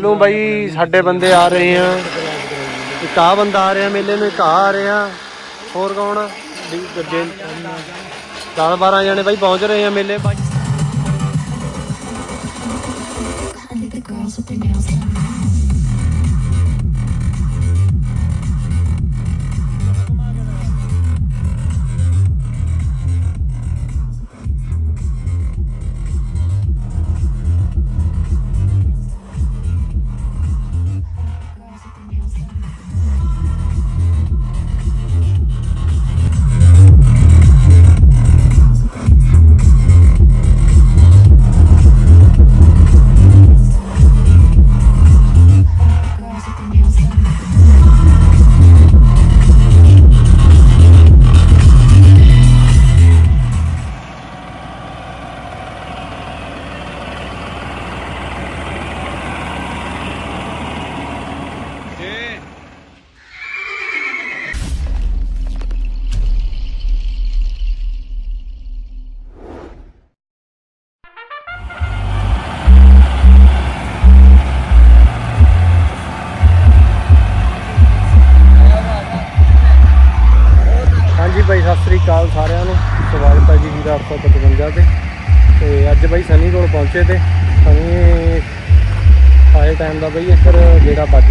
ਲੋ ਬਾਈ ਸਾਡੇ ਬੰਦੇ ਆ ਰਹੇ ਆ। ਇੱਕ ਆ ਬੰਦਾ ਆ ਰਿਹਾ ਮੇਲੇ ਨੂੰ, ਇੱਕ ਆ ਰਿਹਾ। ਹੋਰ ਕੌਣ ਆ? ਵੀ 10 12 ਜਣੇ ਬਾਈ ਪਹੁੰਚ ਰਹੇ ਆ ਮੇਲੇ। ਬਾਈ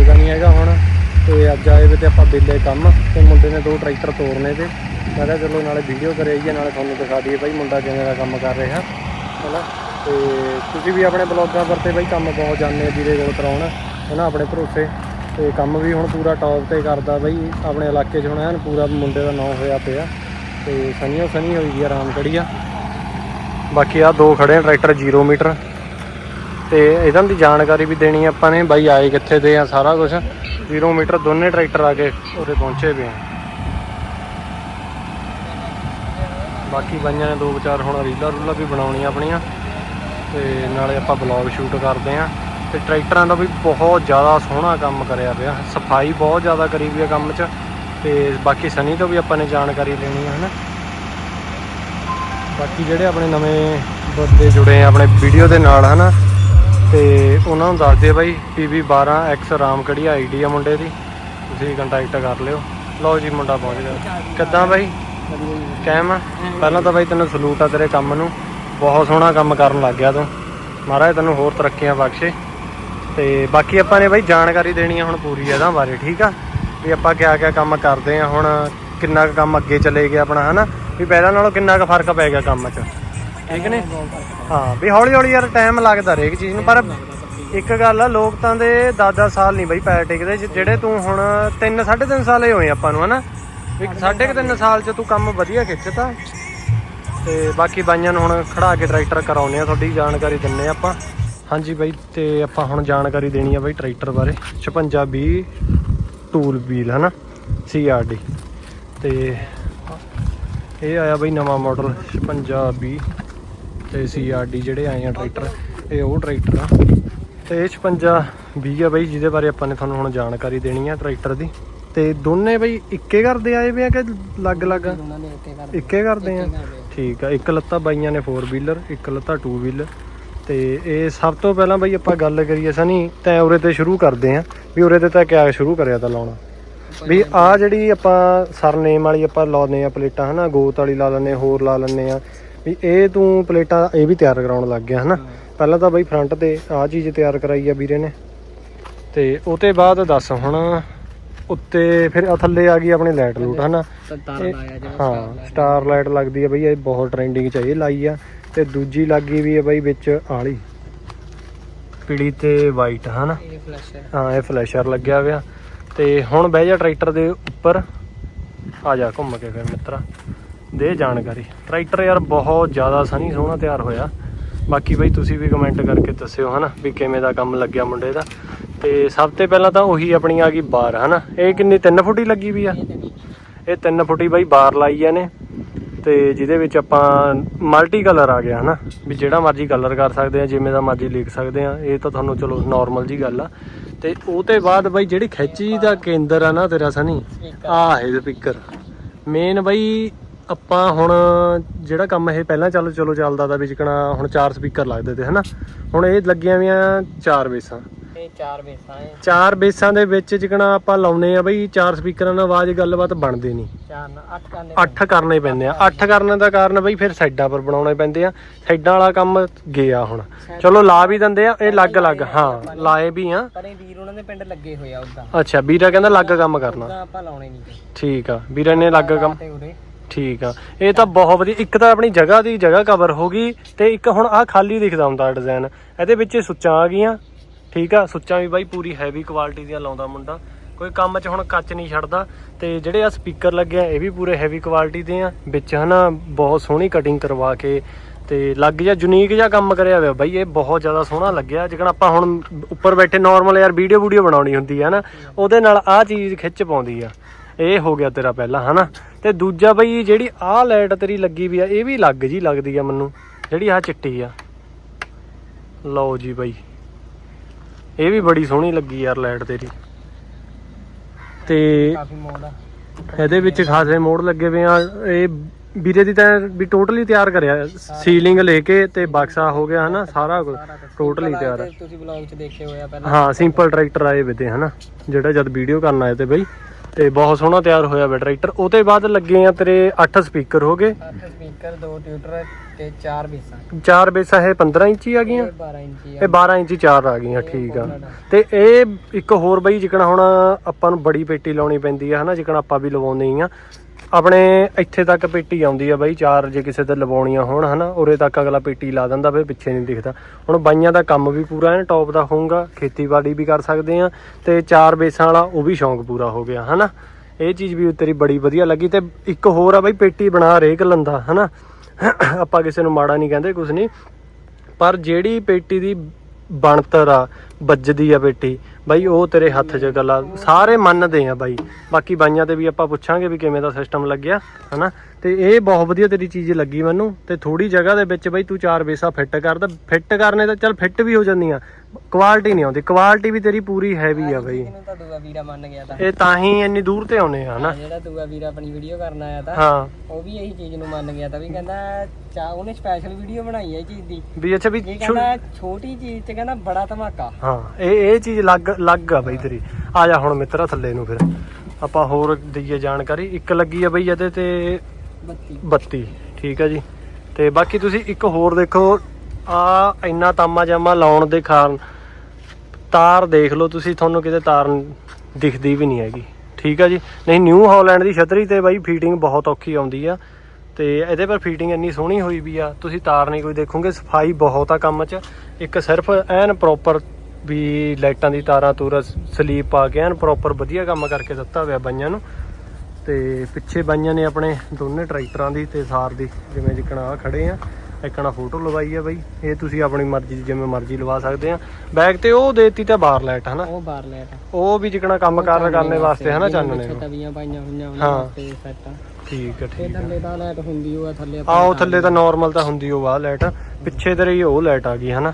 ਜਿਹੜਾ ਨਹੀਂ ਹੈਗਾ ਹੁਣ। ਤੇ ਅੱਜ ਆਏ ਵੇ ਤੇ ਆਪਾਂ ਬਿੱਲੇ ਕੰਮ। ਤੇ ਮੁੰਡੇ ਨੇ ਦੋ ਟਰੈਕਟਰ ਤੋੜਨੇ ਤੇ। ਮੈਂ ਕਿਹਾ ਚਲੋ ਨਾਲੇ ਵੀਡੀਓ ਕਰੇ ਆਈਏ ਨਾਲੇ ਤੁਹਾਨੂੰ ਦਿਖਾ ਦਈਏ ਬਾਈ ਮੁੰਡਾ ਕਿਵੇਂ ਦਾ ਕੰਮ ਕਰ ਰਿਹਾ। ਹਨਾ? ਤੇ ਤੁਸੀਂ ਵੀ ਆਪਣੇ ਬਲੌਗਾਂ ਵਰਤੇ ਤੇ ਬਾਈ ਕੰਮ ਬਹੁਤ ਜਾਣਦੇ ਆ ਵੀਰੇ ਕੋਲ ਕਰਾਉਣ। ਹਨਾ? ਆਪਣੇ ਭਰੋਸੇ। ਤੇ ਕੰਮ ਵੀ ਹੁਣ ਪੂਰਾ ਟੌਪ ਤੇ ਕਰਦਾ ਬਾਈ। ਆਪਣੇ ਇਲਾਕੇ 'ਚ ਹੁਣ ਐਨ ਪੂਰਾ ਮੁੰਡੇ ਦਾ ਨਾਂ ਹੋਇਆ ਪਿਆ। ਤੇ ਸਨੀਓ ਸਨੀ ਹੋਈ ਗਈ ਆਰਾਮ ਕੜੀਆ ਬਾਕੀ ਆ ਦੋ ਖੜੇ ਆ, ਟਰੈਕਟਰ 0 ਮੀਟਰ। ਤੇ ਇਹਨਾਂ ਦੀ ਜਾਣਕਾਰੀ ਵੀ ਦੇਣੀ ਆਪਾਂ ਨੇ, ਬਾਈ ਆਏ ਕਿੱਥੇ ਦੇ ਆ ਸਾਰਾ ਕੁਝ 0 ਮੀਟਰ ਦੋਨੇ ਟਰੈਕਟਰ ਆ ਕੇ ਉਰੇ ਪਹੁੰਚੇ ਪਏ ਆ। ਬਾਕੀ ਬਾਈਆਂ ਨੇ ਦੋ ਵਿਚਾਰ ਹੁਣ ਰੀਲਾਂ ਰੂਲਾਂ ਵੀ ਬਣਾਉਣੀਆਂ ਆਪਣੀਆਂ, ਤੇ ਨਾਲੇ ਆਪਾਂ ਬਲੌਗ ਸ਼ੂਟ ਕਰਦੇ ਆ। ਤੇ ਟਰੈਕਟਰਾਂ ਦਾ ਵੀ ਬਹੁਤ ਜ਼ਿਆਦਾ ਸੋਹਣਾ ਕੰਮ ਕਰਿਆ ਪਿਆ, ਸਫ਼ਾਈ ਬਹੁਤ ਜ਼ਿਆਦਾ ਕਰੀ ਵੀ ਆ ਕੰਮ 'ਚ, ਤੇ ਬਾਕੀ ਸਨੀ ਤੋਂ ਵੀ ਆਪਾਂ ਨੇ ਜਾਣਕਾਰੀ ਲੈਣੀ ਹੈ ਹਨਾ। ਬਾਕੀ ਜਿਹੜੇ ਆਪਣੇ ਨਵੇਂ ਬੰਦੇ ਜੁੜੇ ਆ ਆਪਣੇ ਵੀਡੀਓ ਦੇ ਨਾਲ, ਹਨਾ। ਤੇ ਉਹਨਾਂ ਨੂੰ ਦੱਸ ਦਿਓ ਬਾਈ PB12X ਰਾਮਕੜੀ ਆਈਡੀ ਆ ਮੁੰਡੇ ਦੀ। ਤੁਸੀਂ ਕੰਟੈਕਟ ਕਰ ਲਿਓ। ਲਓ ਜੀ ਮੁੰਡਾ ਪਹੁੰਚ ਗਿਆ। ਕਿੱਦਾਂ ਬਾਈ? ਕੈਮ ਪਹਿਲਾਂ ਤਾਂ ਬਾਈ ਤੈਨੂੰ ਸਲੂਟ ਆ ਤੇਰੇ ਕੰਮ ਨੂੰ। ਬਹੁਤ ਸੋਹਣਾ ਕੰਮ ਕਰਨ ਲੱਗ ਗਿਆ ਤੂੰ। ਮਹਾਰਾਜ ਤੈਨੂੰ ਹੋਰ ਤਰੱਕੀਆਂ ਬਖਸ਼ੇ। ਤੇ ਬਾਕੀ ਆਪਾਂ ਨੇ ਬਾਈ ਜਾਣਕਾਰੀ ਦੇਣੀ ਆ ਹੁਣ ਪੂਰੀ ਇਹਦਾ ਬਾਰੇ, ਠੀਕ ਆ? ਵੀ ਆਪਾਂ ਕਿਆ ਕਿਆ ਕੰਮ ਕਰਦੇ ਆ ਹੁਣ, ਕਿੰਨਾ ਕੁ ਕੰਮ ਅੱਗੇ ਚਲੇ ਗਿਆ ਆਪਣਾ, ਹਨਾ? ਵੀ ਪਹਿਲਾਂ ਨਾਲੋਂ ਕਿੰਨਾ ਕੁ ਫ਼ਰਕ ਪੈ ਗਿਆ ਕੰਮ 'ਚ? ਠੀਕ ਨੇ? ਹਾਂ ਵੀ ਹੌਲੀ ਹੌਲੀ ਯਾਰ ਟਾਈਮ ਲੱਗਦਾ ਹਰੇਕ ਚੀਜ਼ ਨੂੰ ਪਰ ਇੱਕ ਗੱਲ ਆ ਲੋਕ ਤਾਂ ਦੇ 10-10 ਸਾਲ ਨਹੀਂ ਬਾਈ ਪੈਰ ਟਿਕਦੇ ਜਿਹੜੇ ਤੂੰ ਹੁਣ 3 3.5 ਸਾਲ ਹੀ ਹੋਏ ਆਪਾਂ ਨੂੰ ਹਨਾ? ਵੀ ਸਾਢੇ ਕੁ ਤਿੰਨ ਸਾਲ 'ਚ ਤੂੰ ਕੰਮ ਵਧੀਆ ਖਿੱਚਤਾ ਤੇ। ਬਾਕੀ ਬਾਈਆਂ ਨੂੰ ਹੁਣ ਖੜਾ ਕੇ ਟਰੈਕਟਰ ਕਰਾਉਨੇ ਆ ਤੁਹਾਡੀ ਜਾਣਕਾਰੀ ਦਿੰਨੇ ਆ ਆਪਾਂ। ਹਾਂਜੀ ਬਾਈ ਤੇ ਆਪਾਂ ਹੁਣ ਜਾਣਕਾਰੀ ਦੇਣੀ ਆ ਬਾਈ ਟਰੈਕਟਰ ਬਾਰੇ। 5620 ਟੂਲ ਵੀਲ ਹਨਾ? ਸੀਆਰਡੀ ਤੇ ਇਹ ਆਇਆ ਬਾਈ ਨਵਾਂ ਮਾਡਲ 5620 ਤੇ ਸੀਆਰਡੀ ਜਿਹੜੇ ਆਏ ਆ ਟਰੈਕਟਰ ਇਹ ਉਹ ਟਰੈਕਟਰ ਆ। ਤੇ ਇਹ 5620 ਆ ਬਾਈ ਜਿਹਦੇ ਬਾਰੇ ਆਪਾਂ ਨੇ ਤੁਹਾਨੂੰ ਹੁਣ ਜਾਣਕਾਰੀ ਦੇਣੀ ਆ ਟਰੈਕਟਰ ਦੀ। ਤੇ ਦੋਨੇ ਬਾਈ ਇੱਕੇ ਘਰ ਦੇ ਆਏ ਵੇ ਆ ਕਿ ਨੇ ਇੱਕੇ ਇੱਕੇ ਕਰਦੇ ਆ? ਠੀਕ ਆ ਇੱਕ ਲੱਤਾ ਬਾਈਆਂ ਨੇ 4 ਵੀਲਰ ਇੱਕ ਲੱਤਾ 2 ਵੀਲਰ ਤੇ ਇਹ ਸਭ ਤੋਂ ਪਹਿਲਾਂ ਬਾਈ ਆਪਾਂ ਗੱਲ ਕਰੀਏ ਸਨੀ ਤੈਂ ਉਰੇ ਤੇ ਸ਼ੁਰੂ ਕਰਦੇ ਆ। ਵੀ ਉਰੇ ਤੇ ਤਾਂ ਕਿਆ ਸ਼ੁਰੂ ਕਰਿਆ ਤਾਂ ਲਾਉਣਾ? ਵੀ ਆ ਜਿਹੜੀ ਆਪਾਂ ਸਰਨੇਮ ਵਾਲੀ ਆਪਾਂ ਲਾਉਨੇ ਆ ਪਲੇਟਾਂ ਹਨਾ? ਗੋਤ ਵਾਲੀ ਲਾ ਲੈਨੇ ਹੋਰ ਲਾ ਲੈਨੇ ਆ। ਵੀ ਇਹ ਤੂੰ ਪਲੇਟਾਂ ਇਹ ਵੀ ਤਿਆਰ ਕਰਾਉਣ ਲੱਗ ਗਿਆ ਹਨਾ? ਪਹਿਲਾਂ ਤਾਂ ਬਾਈ ਫਰੰਟ ਤੇ ਆ ਚੀਜ਼ ਤਿਆਰ ਕਰਾਈ ਆ ਵੀਰੇ ਨੇ। ਤੇ ਉਹ ਤੇ ਬਾਅਦ ਦੱਸ ਹੁਣ ਉੱਤੇ ਫਿਰ ਆ ਥੱਲੇ ਆ ਗਈ ਆਪਣੀ ਲਾਈਟ ਲੂਟ ਹਨਾ? ਹਾਂ ਸਟਾਰ ਲਾਈਟ ਲੱਗਦੀ ਹੈ ਬਈ ਇਹ ਬਹੁਤ ਟ੍ਰੈਂਡਿੰਗ ਚ ਆ, ਇਹ ਲਾਈ ਆ। ਤੇ ਦੂਜੀ ਲੱਗੀ ਵੀ ਹੈ ਬਈ ਵਿੱਚ ਆਲੀ। ਪੀਲੀ ਤੇ ਵਾਈਟ ਹਨਾ? ਹਾਂ ਇਹ ਫਲੈਸ਼ਰ ਲੱਗਿਆ ਹੋਇਆ। ਤੇ ਹੁਣ ਬਹਿ ਜਾ ਟਰੈਕਟਰ ਦੇ ਉੱਪਰ। ਆ ਜਾ ਘੁੰਮ ਕੇ ਫਿਰ ਮਿੱਤਰਾ। ਦੇ ਜਾਣਕਾਰੀ। ਟਰੈਕਟਰ ਯਾਰ ਬਹੁਤ ਜ਼ਿਆਦਾ ਸਨੀ ਸੋਹਣਾ ਤਿਆਰ ਹੋਇਆ। ਬਾਕੀ ਬਈ ਤੁਸੀਂ ਵੀ ਕਮੈਂਟ ਕਰਕੇ ਦੱਸਿਓ ਹਨਾ ਵੀ ਕਿਵੇਂ ਦਾ ਕੰਮ ਲੱਗਿਆ ਮੁੰਡੇ ਦਾ। ਤੇ ਸਭ ਤੋਂ ਪਹਿਲਾਂ ਤਾਂ ਉਹੀ ਆਪਣੀ ਆ ਗਈ ਬਾਰ ਹਨਾ। ਇਹ ਕਿੰਨੀ 3 ਫੁੱਟ ਲੱਗੀ ਵੀ ਆ? ਇਹ 3 ਫੁੱਟੀ ਬਾਈ ਬਾਰ ਲਾਈ ਆ ਨੇ ਤੇ ਜਿਹਦੇ ਵਿੱਚ ਆਪਾਂ ਮਲਟੀ ਕਲਰ ਆ ਗਿਆ ਹਨਾ। ਵੀ ਜਿਹੜਾ ਮਰਜ਼ੀ ਕਲਰ ਕਰ ਸਕਦੇ ਆ ਜਿਵੇਂ ਦਾ ਮਰਜ਼ੀ ਲਿਖ ਸਕਦੇ ਆ। ਇਹ ਤਾਂ ਤੁਹਾਨੂੰ ਚਲੋ ਨਾਰਮਲ ਜੀ ਗੱਲ ਆ। ਤੇ ਉਹ ਤੇ ਬਾਅਦ ਬਾਈ ਜਿਹੜੀ ਖਿੱਚੀ ਦਾ ਕੇਂਦਰ ਆ ਨਾ ਤੇਰਾ ਸਨੀ ਆਹ ਹੈ ਸਪੀਕਰ ਮੇਨ ਬਾਈ ਆਪਾਂ ਹੁਣ ਜਿਹੜਾ ਕੰਮ ਇਹ ਪਹਿਲਾਂ ਚੱਲ ਚਲੋ ਚੱਲਦਾ ਦਾ ਵਿਚਕਣਾ ਹੁਣ ਚਾਰ ਸਪੀਕਰ ਲੱਗਦੇ ਤੇ ਹਨਾ? ਹੁਣ ਇਹ ਲੱਗੀਆਂ ਵੀਆਂ ਚਾਰ ਬੇਸਾਂ। ਚਾਰ ਬੇਸਾਂ ਹੈ ਚਾਰ ਬੇਸਾਂ ਦੇ ਵਿੱਚ ਜਿਕਣਾ ਆਪਾਂ ਲਾਉਨੇ ਆ ਬਈ ਚਾਰ ਸਪੀਕਰਾਂ ਨਾਲ ਆਵਾਜ਼ ਗੱਲਬਾਤ ਬਣਦੀ ਨਹੀਂ। ਚਾਰ ਨਾਲ ਅੱਠ ਕਰਨੇ ਅੱਠ ਕਰਨੇ ਪੈਂਦੇ ਆ। ਅੱਠ ਕਰਨ ਦਾ ਕਾਰਨ ਬਈ ਫਿਰ ਸਾਈਡਾਂ ਪਰ ਬਣਾਉਣੇ ਪੈਂਦੇ ਆ। ਸਾਈਡਾਂ ਵਾਲਾ ਕੰਮ ਗਿਆ ਹੁਣ। ਚਲੋ ਲਾ ਵੀ ਦਿੰਦੇ ਆ ਇਹ ਅਲੱਗ ਅਲੱਗ ਹਾਂ ਲਾਏ ਵੀ ਆ। ਪਰ ਇਹ ਵੀਰ ਉਹਨਾਂ ਦੇ ਪਿੰਡ ਲੱਗੇ ਹੋਏ ਆ ਉਦਾਂ। ਅੱਛਾ ਵੀਰਾ ਕਹਿੰਦਾ ਅਲੱਗ ਕੰਮ ਕਰਨਾ। ਆਪਾਂ ਲਾਉਣੇ ਨਹੀਂ। ਠੀਕ ਆ ਵੀਰਾ ਨੇ ਅਲੱਗ ਕੰਮ ਠੀਕ ਆ। ਇਹ ਤਾਂ ਬਹੁਤ ਵਧੀਆ। ਇੱਕ ਤਾਂ ਆਪਣੀ ਜਗ੍ਹਾ ਦੀ ਜਗ੍ਹਾ ਕਵਰ ਹੋ ਗਈ ਤੇ ਇੱਕ ਹੁਣ ਆਹ ਖਾਲੀ ਦਿਖਦਾ ਹੁੰਦਾ ਡਿਜ਼ਾਈਨ ਇਹਦੇ ਵਿੱਚ ਸੁੱਚਾਂ ਆ ਗਈਆਂ। ਠੀਕ ਆ? ਸੁੱਚਾਂ ਵੀ ਬਾਈ ਪੂਰੀ ਹੈਵੀ ਕੁਆਲਿਟੀ ਦੀਆਂ ਲਾਉਂਦਾ ਮੁੰਡਾ। ਕੋਈ ਕੰਮ 'ਚ ਹੁਣ ਕੱਚ ਨਹੀਂ ਛੱਡਦਾ। ਤੇ ਜਿਹੜੇ ਆ ਸਪੀਕਰ ਲੱਗੇ ਆ, ਇਹ ਵੀ ਪੂਰੇ ਹੈਵੀ ਕੁਆਲਿਟੀ ਦੇ ਆ। ਵਿੱਚ ਹਨਾ ਬਹੁਤ ਸੋਹਣੀ ਕਟਿੰਗ ਕਰਵਾ ਕੇ ਤੇ ਲੱਗ ਜਾ ਯੂਨੀਕ ਜਿਹਾ ਕੰਮ ਕਰਿਆ ਹੋਇਆ ਬਾਈ। ਇਹ ਬਹੁਤ ਜ਼ਿਆਦਾ ਸੋਹਣਾ ਲੱਗਿਆ। ਜਿਕਣ ਆਪਾਂ ਹੁਣ ਉੱਪਰ ਬੈਠੇ ਨਾਰਮਲ ਯਾਰ ਵੀਡੀਓ ਵੀਡੀਓ ਬਣਾਉਣੀ ਹੁੰਦੀ ਹੈ ਨਾ, ਉਹਦੇ ਨਾਲ ਆਹ ਚੀਜ਼ ਖਿੱਚ ਪਾਉਂਦੀ ਆ। ਇਹ ਹੋ ਗਿਆ ਤੇਰਾ ਪਹਿਲਾ, ਹਨਾ? ਤੇ ਦੂਜਾ ਬਈ ਜਿਹੜੀ ਆਹ ਲਾਈਟ ਤੇਰੀ ਲੱਗੀ ਵੀ ਆ ਇਹ ਵੀ ਲੱਗ ਜੀ ਲੱਗਦੀ ਆ ਮੈਨੂੰ। ਜਿਹੜੀ ਆਹ ਚਿੱਟੀ ਆ। ਲਓ ਜੀ ਬਈ। ਇਹ ਵੀ ਬੜੀ ਸੋਹਣੀ ਲੱਗੀ ਯਾਰ ਲਾਈਟ ਤੇਰੀ। ਤੇ ਕਾਫੀ ਆ। ਇਹਦੇ ਵਿੱਚ ਖਾਸੇ ਮੋੜ ਲੱਗੇ ਹੋਏ ਆ। ਇਹ ਵੀਰੇ ਦੀ ਤਾਂ ਵੀ ਟੋਟਲੀ ਤਿਆਰ ਕਰਿਆ। ਸੀਲਿੰਗ ਲੈ ਕੇ ਤੇ ਬਕਸਾ ਹੋ ਗਿਆ ਹਨਾ ਸਾਰਾ ਕੁਝ ਟੋਟਲੀ ਤਿਆਰ ਆ। ਤੇ ਤੁਸੀਂ ਵਲੌਗ 'ਚ ਦੇਖੇ ਹੋਏ ਆ ਪਹਿਲਾਂ। ਹਾਂ ਸਿੰਪਲ ਟਰੈਕਟਰ ਆਏ ਵੇ ਤੇ ਹਨਾ। ਜਿਹੜਾ ਜਦ ਵੀਡੀਓ ਕਰਨ ਆਏ ਤੇ ਬਈ। ਤੇ ਬਹੁਤ ਸੋਹਣਾ ਤਿਆਰ ਹੋਇਆ ਵਾ ਟਰੈਕਟਰ ਉਹਦੇ ਬਾਅਦ ਲੱਗੇ ਆ ਤੇਰੇ 8 ਸਪੀਕਰ ਹੋ ਗਏ। ਅੱਠ ਸਪੀਕਰ ਦੋ ਟਿਊਟਰ ਤੇ ਚਾਰ ਬੇਸਾਂ। ਚਾਰ ਬੇਸਾਂ ਇਹ 15 ਇੰਚੀ ਆ ਗਈਆਂ? ਇਹ 12 ਇੰਚੀ ਇਹ 12 ਇੰਚੀ ਚਾਰ ਆ ਗਈਆਂ ਠੀਕ ਆ। ਤੇ ਇਹ ਇੱਕ ਹੋਰ ਬਈ ਜਿਕਣਾ ਹੁਣ ਆਪਾਂ ਨੂੰ ਬੜੀ ਪੇਟੀ ਲਾਉਣੀ ਪੈਂਦੀ ਆ ਹਨਾ ਜਿਕਣਾ ਆਪਾਂ ਵੀ ਲਵਾਉਂਦੇ ਆ। ਆਪਣੇ ਇੱਥੇ ਤੱਕ ਪੇਟੀ ਆਉਂਦੀ ਆ ਬਾਈ, ਚਾਰ ਜੇ ਕਿਸੇ ਤੇ ਲਵਾਉਣੀਆਂ ਹੋਣ, ਹਨਾ, ਉਰੇ ਤੱਕ ਅਗਲਾ ਪੇਟੀ ਲਾ ਦਿੰਦਾ ਫਿਰ ਪਿੱਛੇ ਨਹੀਂ ਦਿਖਦਾ। ਹੁਣ ਬਾਈਆਂ ਦਾ ਕੰਮ ਵੀ ਪੂਰਾ ਐਨ, ਟੌਪ ਦਾ ਹੋਊਗਾ, ਖੇਤੀਬਾੜੀ ਵੀ ਕਰ ਸਕਦੇ ਆ, ਤੇ ਚਾਰ ਬੇਸਾਂ ਵਾਲਾ ਉਹ ਵੀ ਸ਼ੌਂਕ ਪੂਰਾ ਹੋ ਗਿਆ, ਹਨਾ। ਇਹ ਚੀਜ਼ ਵੀ ਤੇਰੀ ਬੜੀ ਵਧੀਆ ਲੱਗੀ ਤੇ ਇੱਕ ਹੋਰ ਆ ਬਾਈ, ਪੇਟੀ ਬਣਾ ਰੇਕ ਲੰਦਾ, ਹਨਾ। ਆਪਾਂ ਕਿਸੇ ਨੂੰ ਮਾੜਾ ਨਹੀਂ ਕਹਿੰਦੇ ਕੁਝ ਨਹੀਂ। ਪਰ ਜਿਹੜੀ ਪੇਟੀ ਦੀ ਬਣਤਰ ਆ, ਵੱਜਦੀ ਆ ਪੇਟੀ ਬਾਈ, ਉਹ ਤੇਰੇ ਹੱਥ 'ਚ ਗੱਲਾਂ ਸਾਰੇ ਮੰਨਦੇ ਆ ਬਾਈ। ਬਾਕੀ ਬਾਈਆਂ ਤੇ ਵੀ ਆਪਾਂ ਪੁੱਛਾਂਗੇ ਵੀ ਕਿਵੇਂ ਦਾ ਸਿਸਟਮ ਲੱਗਿਆ, ਹਨਾ? ਤੇ ਇਹ ਬਹੁਤ ਵਧੀਆ ਤੇਰੀ ਚੀਜ਼ ਲੱਗੀ ਮੈਨੂੰ ਤੇ ਥੋੜੀ ਜਗ੍ਹਾ ਦੇ ਵਿੱਚ ਬਾਈ ਤੂੰ ਚਾਰ ਬੇਸਾ ਫਿੱਟ ਕਰਦਾ ਫਿੱਟ ਕਰਨੇ ਤਾਂ ਚੱਲ ਫਿੱਟ ਵੀ ਹੋ ਜਾਂਦੀਆਂ ਕੁਆਲਿਟੀ ਨਹੀਂ ਆਉਂਦੀ ਕੁਆਲਿਟੀ ਵੀ ਤੇਰੀ ਪੂਰੀ ਹੈਵੀ ਆ ਬਾਈ। ਇਹਨੂੰ ਤਾਂ ਦੂਆ ਵੀਰਾ ਮੰਨ ਗਿਆ ਤਾਂ। ਇਹ ਤਾਂ ਹੀ ਇੰਨੀ ਦੂਰ ਤੇ ਆਉਨੇ ਆ ਹਨਾ? ਜਿਹੜਾ ਦੂਆ ਵੀਰਾ ਆਪਣੀ ਵੀਡੀਓ ਕਰਨ ਆਇਆ ਤਾਂ ਹਾਂ। ਉਹ ਵੀ ਇਹੀ ਚੀਜ਼ ਨੂੰ ਮੰਨ ਗਿਆ ਤਾਂ ਵੀ ਕਹਿੰਦਾ ਚਾ ਉਹਨੇ ਸਪੈਸ਼ਲ ਵੀਡੀਓ ਬਣਾਈ ਹੈ ਇਹ ਚੀਜ਼ ਦੀ। ਵੀ ਅੱਛਾ ਵੀ ਇਹ ਕਹਿੰਦਾ ਛੋਟੀ ਚੀਜ਼ 'ਚ ਕਹਿੰਦਾ ਬੜਾ ਧਮਾਕਾ। ਹਾਂ ਇਹ ਇਹ ਚੀਜ਼ ਲੱਗ ਲੱਗ ਆ ਬਈ ਤੇਰੀ। ਆ ਜਾ ਹੁਣ ਮਿੱਤਰਾ ਥੱਲੇ ਨੂੰ ਫਿਰ। ਆਪਾਂ ਹੋਰ ਦਈਏ ਜਾਣਕਾਰੀ। ਇੱਕ ਲੱਗੀ ਆ ਬਈ ਇਹਦੇ ਤੇ 32 ਠੀਕ ਆ ਜੀ। ਤੇ ਬਾਕੀ ਤੁਸੀਂ ਇੱਕ ਹੋਰ ਦੇਖੋ, ਆ ਇੰਨਾ ਤਾਮਾ ਜਾਮਾ ਲਾਉਣ ਦੇ ਕਾਰਨ ਤਾਰ ਦੇਖ ਲਓ ਤੁਸੀਂ, ਤੁਹਾਨੂੰ ਕਿਤੇ ਤਾਰ ਦਿਖਦੀ ਵੀ ਨਹੀਂ ਹੈਗੀ। ਠੀਕ ਆ ਜੀ। ਨਹੀਂ ਨਿਊ ਹਾਲੈਂਡ ਦੀ ਛਤਰੀ ਤੇ ਬਾਈ ਫੀਟਿੰਗ ਬਹੁਤ ਔਖੀ ਆਉਂਦੀ ਆ। ਤੇ ਇਹਦੇ ਪਰ ਫੀਟਿੰਗ ਇੰਨੀ ਸੋਹਣੀ ਹੋਈ ਵੀ ਆ। ਤੁਸੀਂ ਤਾਰ ਨਹੀਂ ਕੋਈ ਦੇਖੋਗੇ, ਸਫ਼ਾਈ ਬਹੁਤ ਆ ਕੰਮ 'ਚ। ਇੱਕ ਸਿਰਫ ਐਨ ਪ੍ਰੋਪਰ ਵੀ ਲਾਈਟਾਂ ਦੀ ਤਾਰਾਂ ਤੂਰਾ ਸਲੀਪ ਪਾ ਕੇ ਐਨ ਪ੍ਰੋਪਰ ਵਧੀਆ ਕੰਮ ਕਰਕੇ ਦਿੱਤਾ ਹੋਇਆ ਬਾਈਆਂ ਨੂੰ। ਤੇ ਪਿੱਛੇ ਬਾਈਆਂ ਨੇ ਆਪਣੇ ਦੋਨੇ ਟਰੈਕਟਰਾਂ ਦੀ ਤੇ ਸਾਰ ਦੀ ਜਿਵੇਂ ਜਿੱਕਣਾ ਆ ਖੜੇ ਆ ਇੱਕਣਾ ਫੋਟੋ ਲਵਾਈ ਆ ਬਾਈ। ਇਹ ਤੁਸੀਂ ਆਪਣੀ ਮਰਜ਼ੀ ਦੀ ਜਿਵੇਂ ਮਰਜ਼ੀ ਲਵਾ ਸਕਦੇ ਆ। ਬੈਕ ਤੇ ਉਹ ਦੇਤੀ ਤਾਂ ਬਾਰ ਲਾਈਟ ਹਨਾ? ਉਹ ਬਾਰ ਲੈਟ ਉਹ ਵੀ ਜਿੱਕਣਾ ਕੰਮ ਕਾਰ ਕਰਨੇ ਵਾਸਤੇ ਹਨਾ ਚਾਨਣੇ ਨੂੰ? ਤਵੀਆਂ ਪਾਈਆਂ ਹੋਈਆਂ ਉਹਨਾਂ ਹਾਂ। ਵਾਸਤੇ ਸੈੱਟ ਆ। ਠੀਕ ਹੈ ਤੇ ਠੀਕ ਹੈ ਥੱਲੇ ਤਾਂ ਲਾਈਟ ਹੁੰਦੀ ਉਹ ਆ ਥੱਲੇ ਆਪਾਂ ਆਓ ਥੱਲੇ ਤਾਂ ਨਾਰਮਲ ਤਾਂ ਹੁੰਦੀ ਉਹ ਆ ਲਾਈਟ। ਪਿੱਛੇ ਤੇਰੀ ਉਹ ਲਾਈਟ ਆ ਗਈ ਹਨਾ।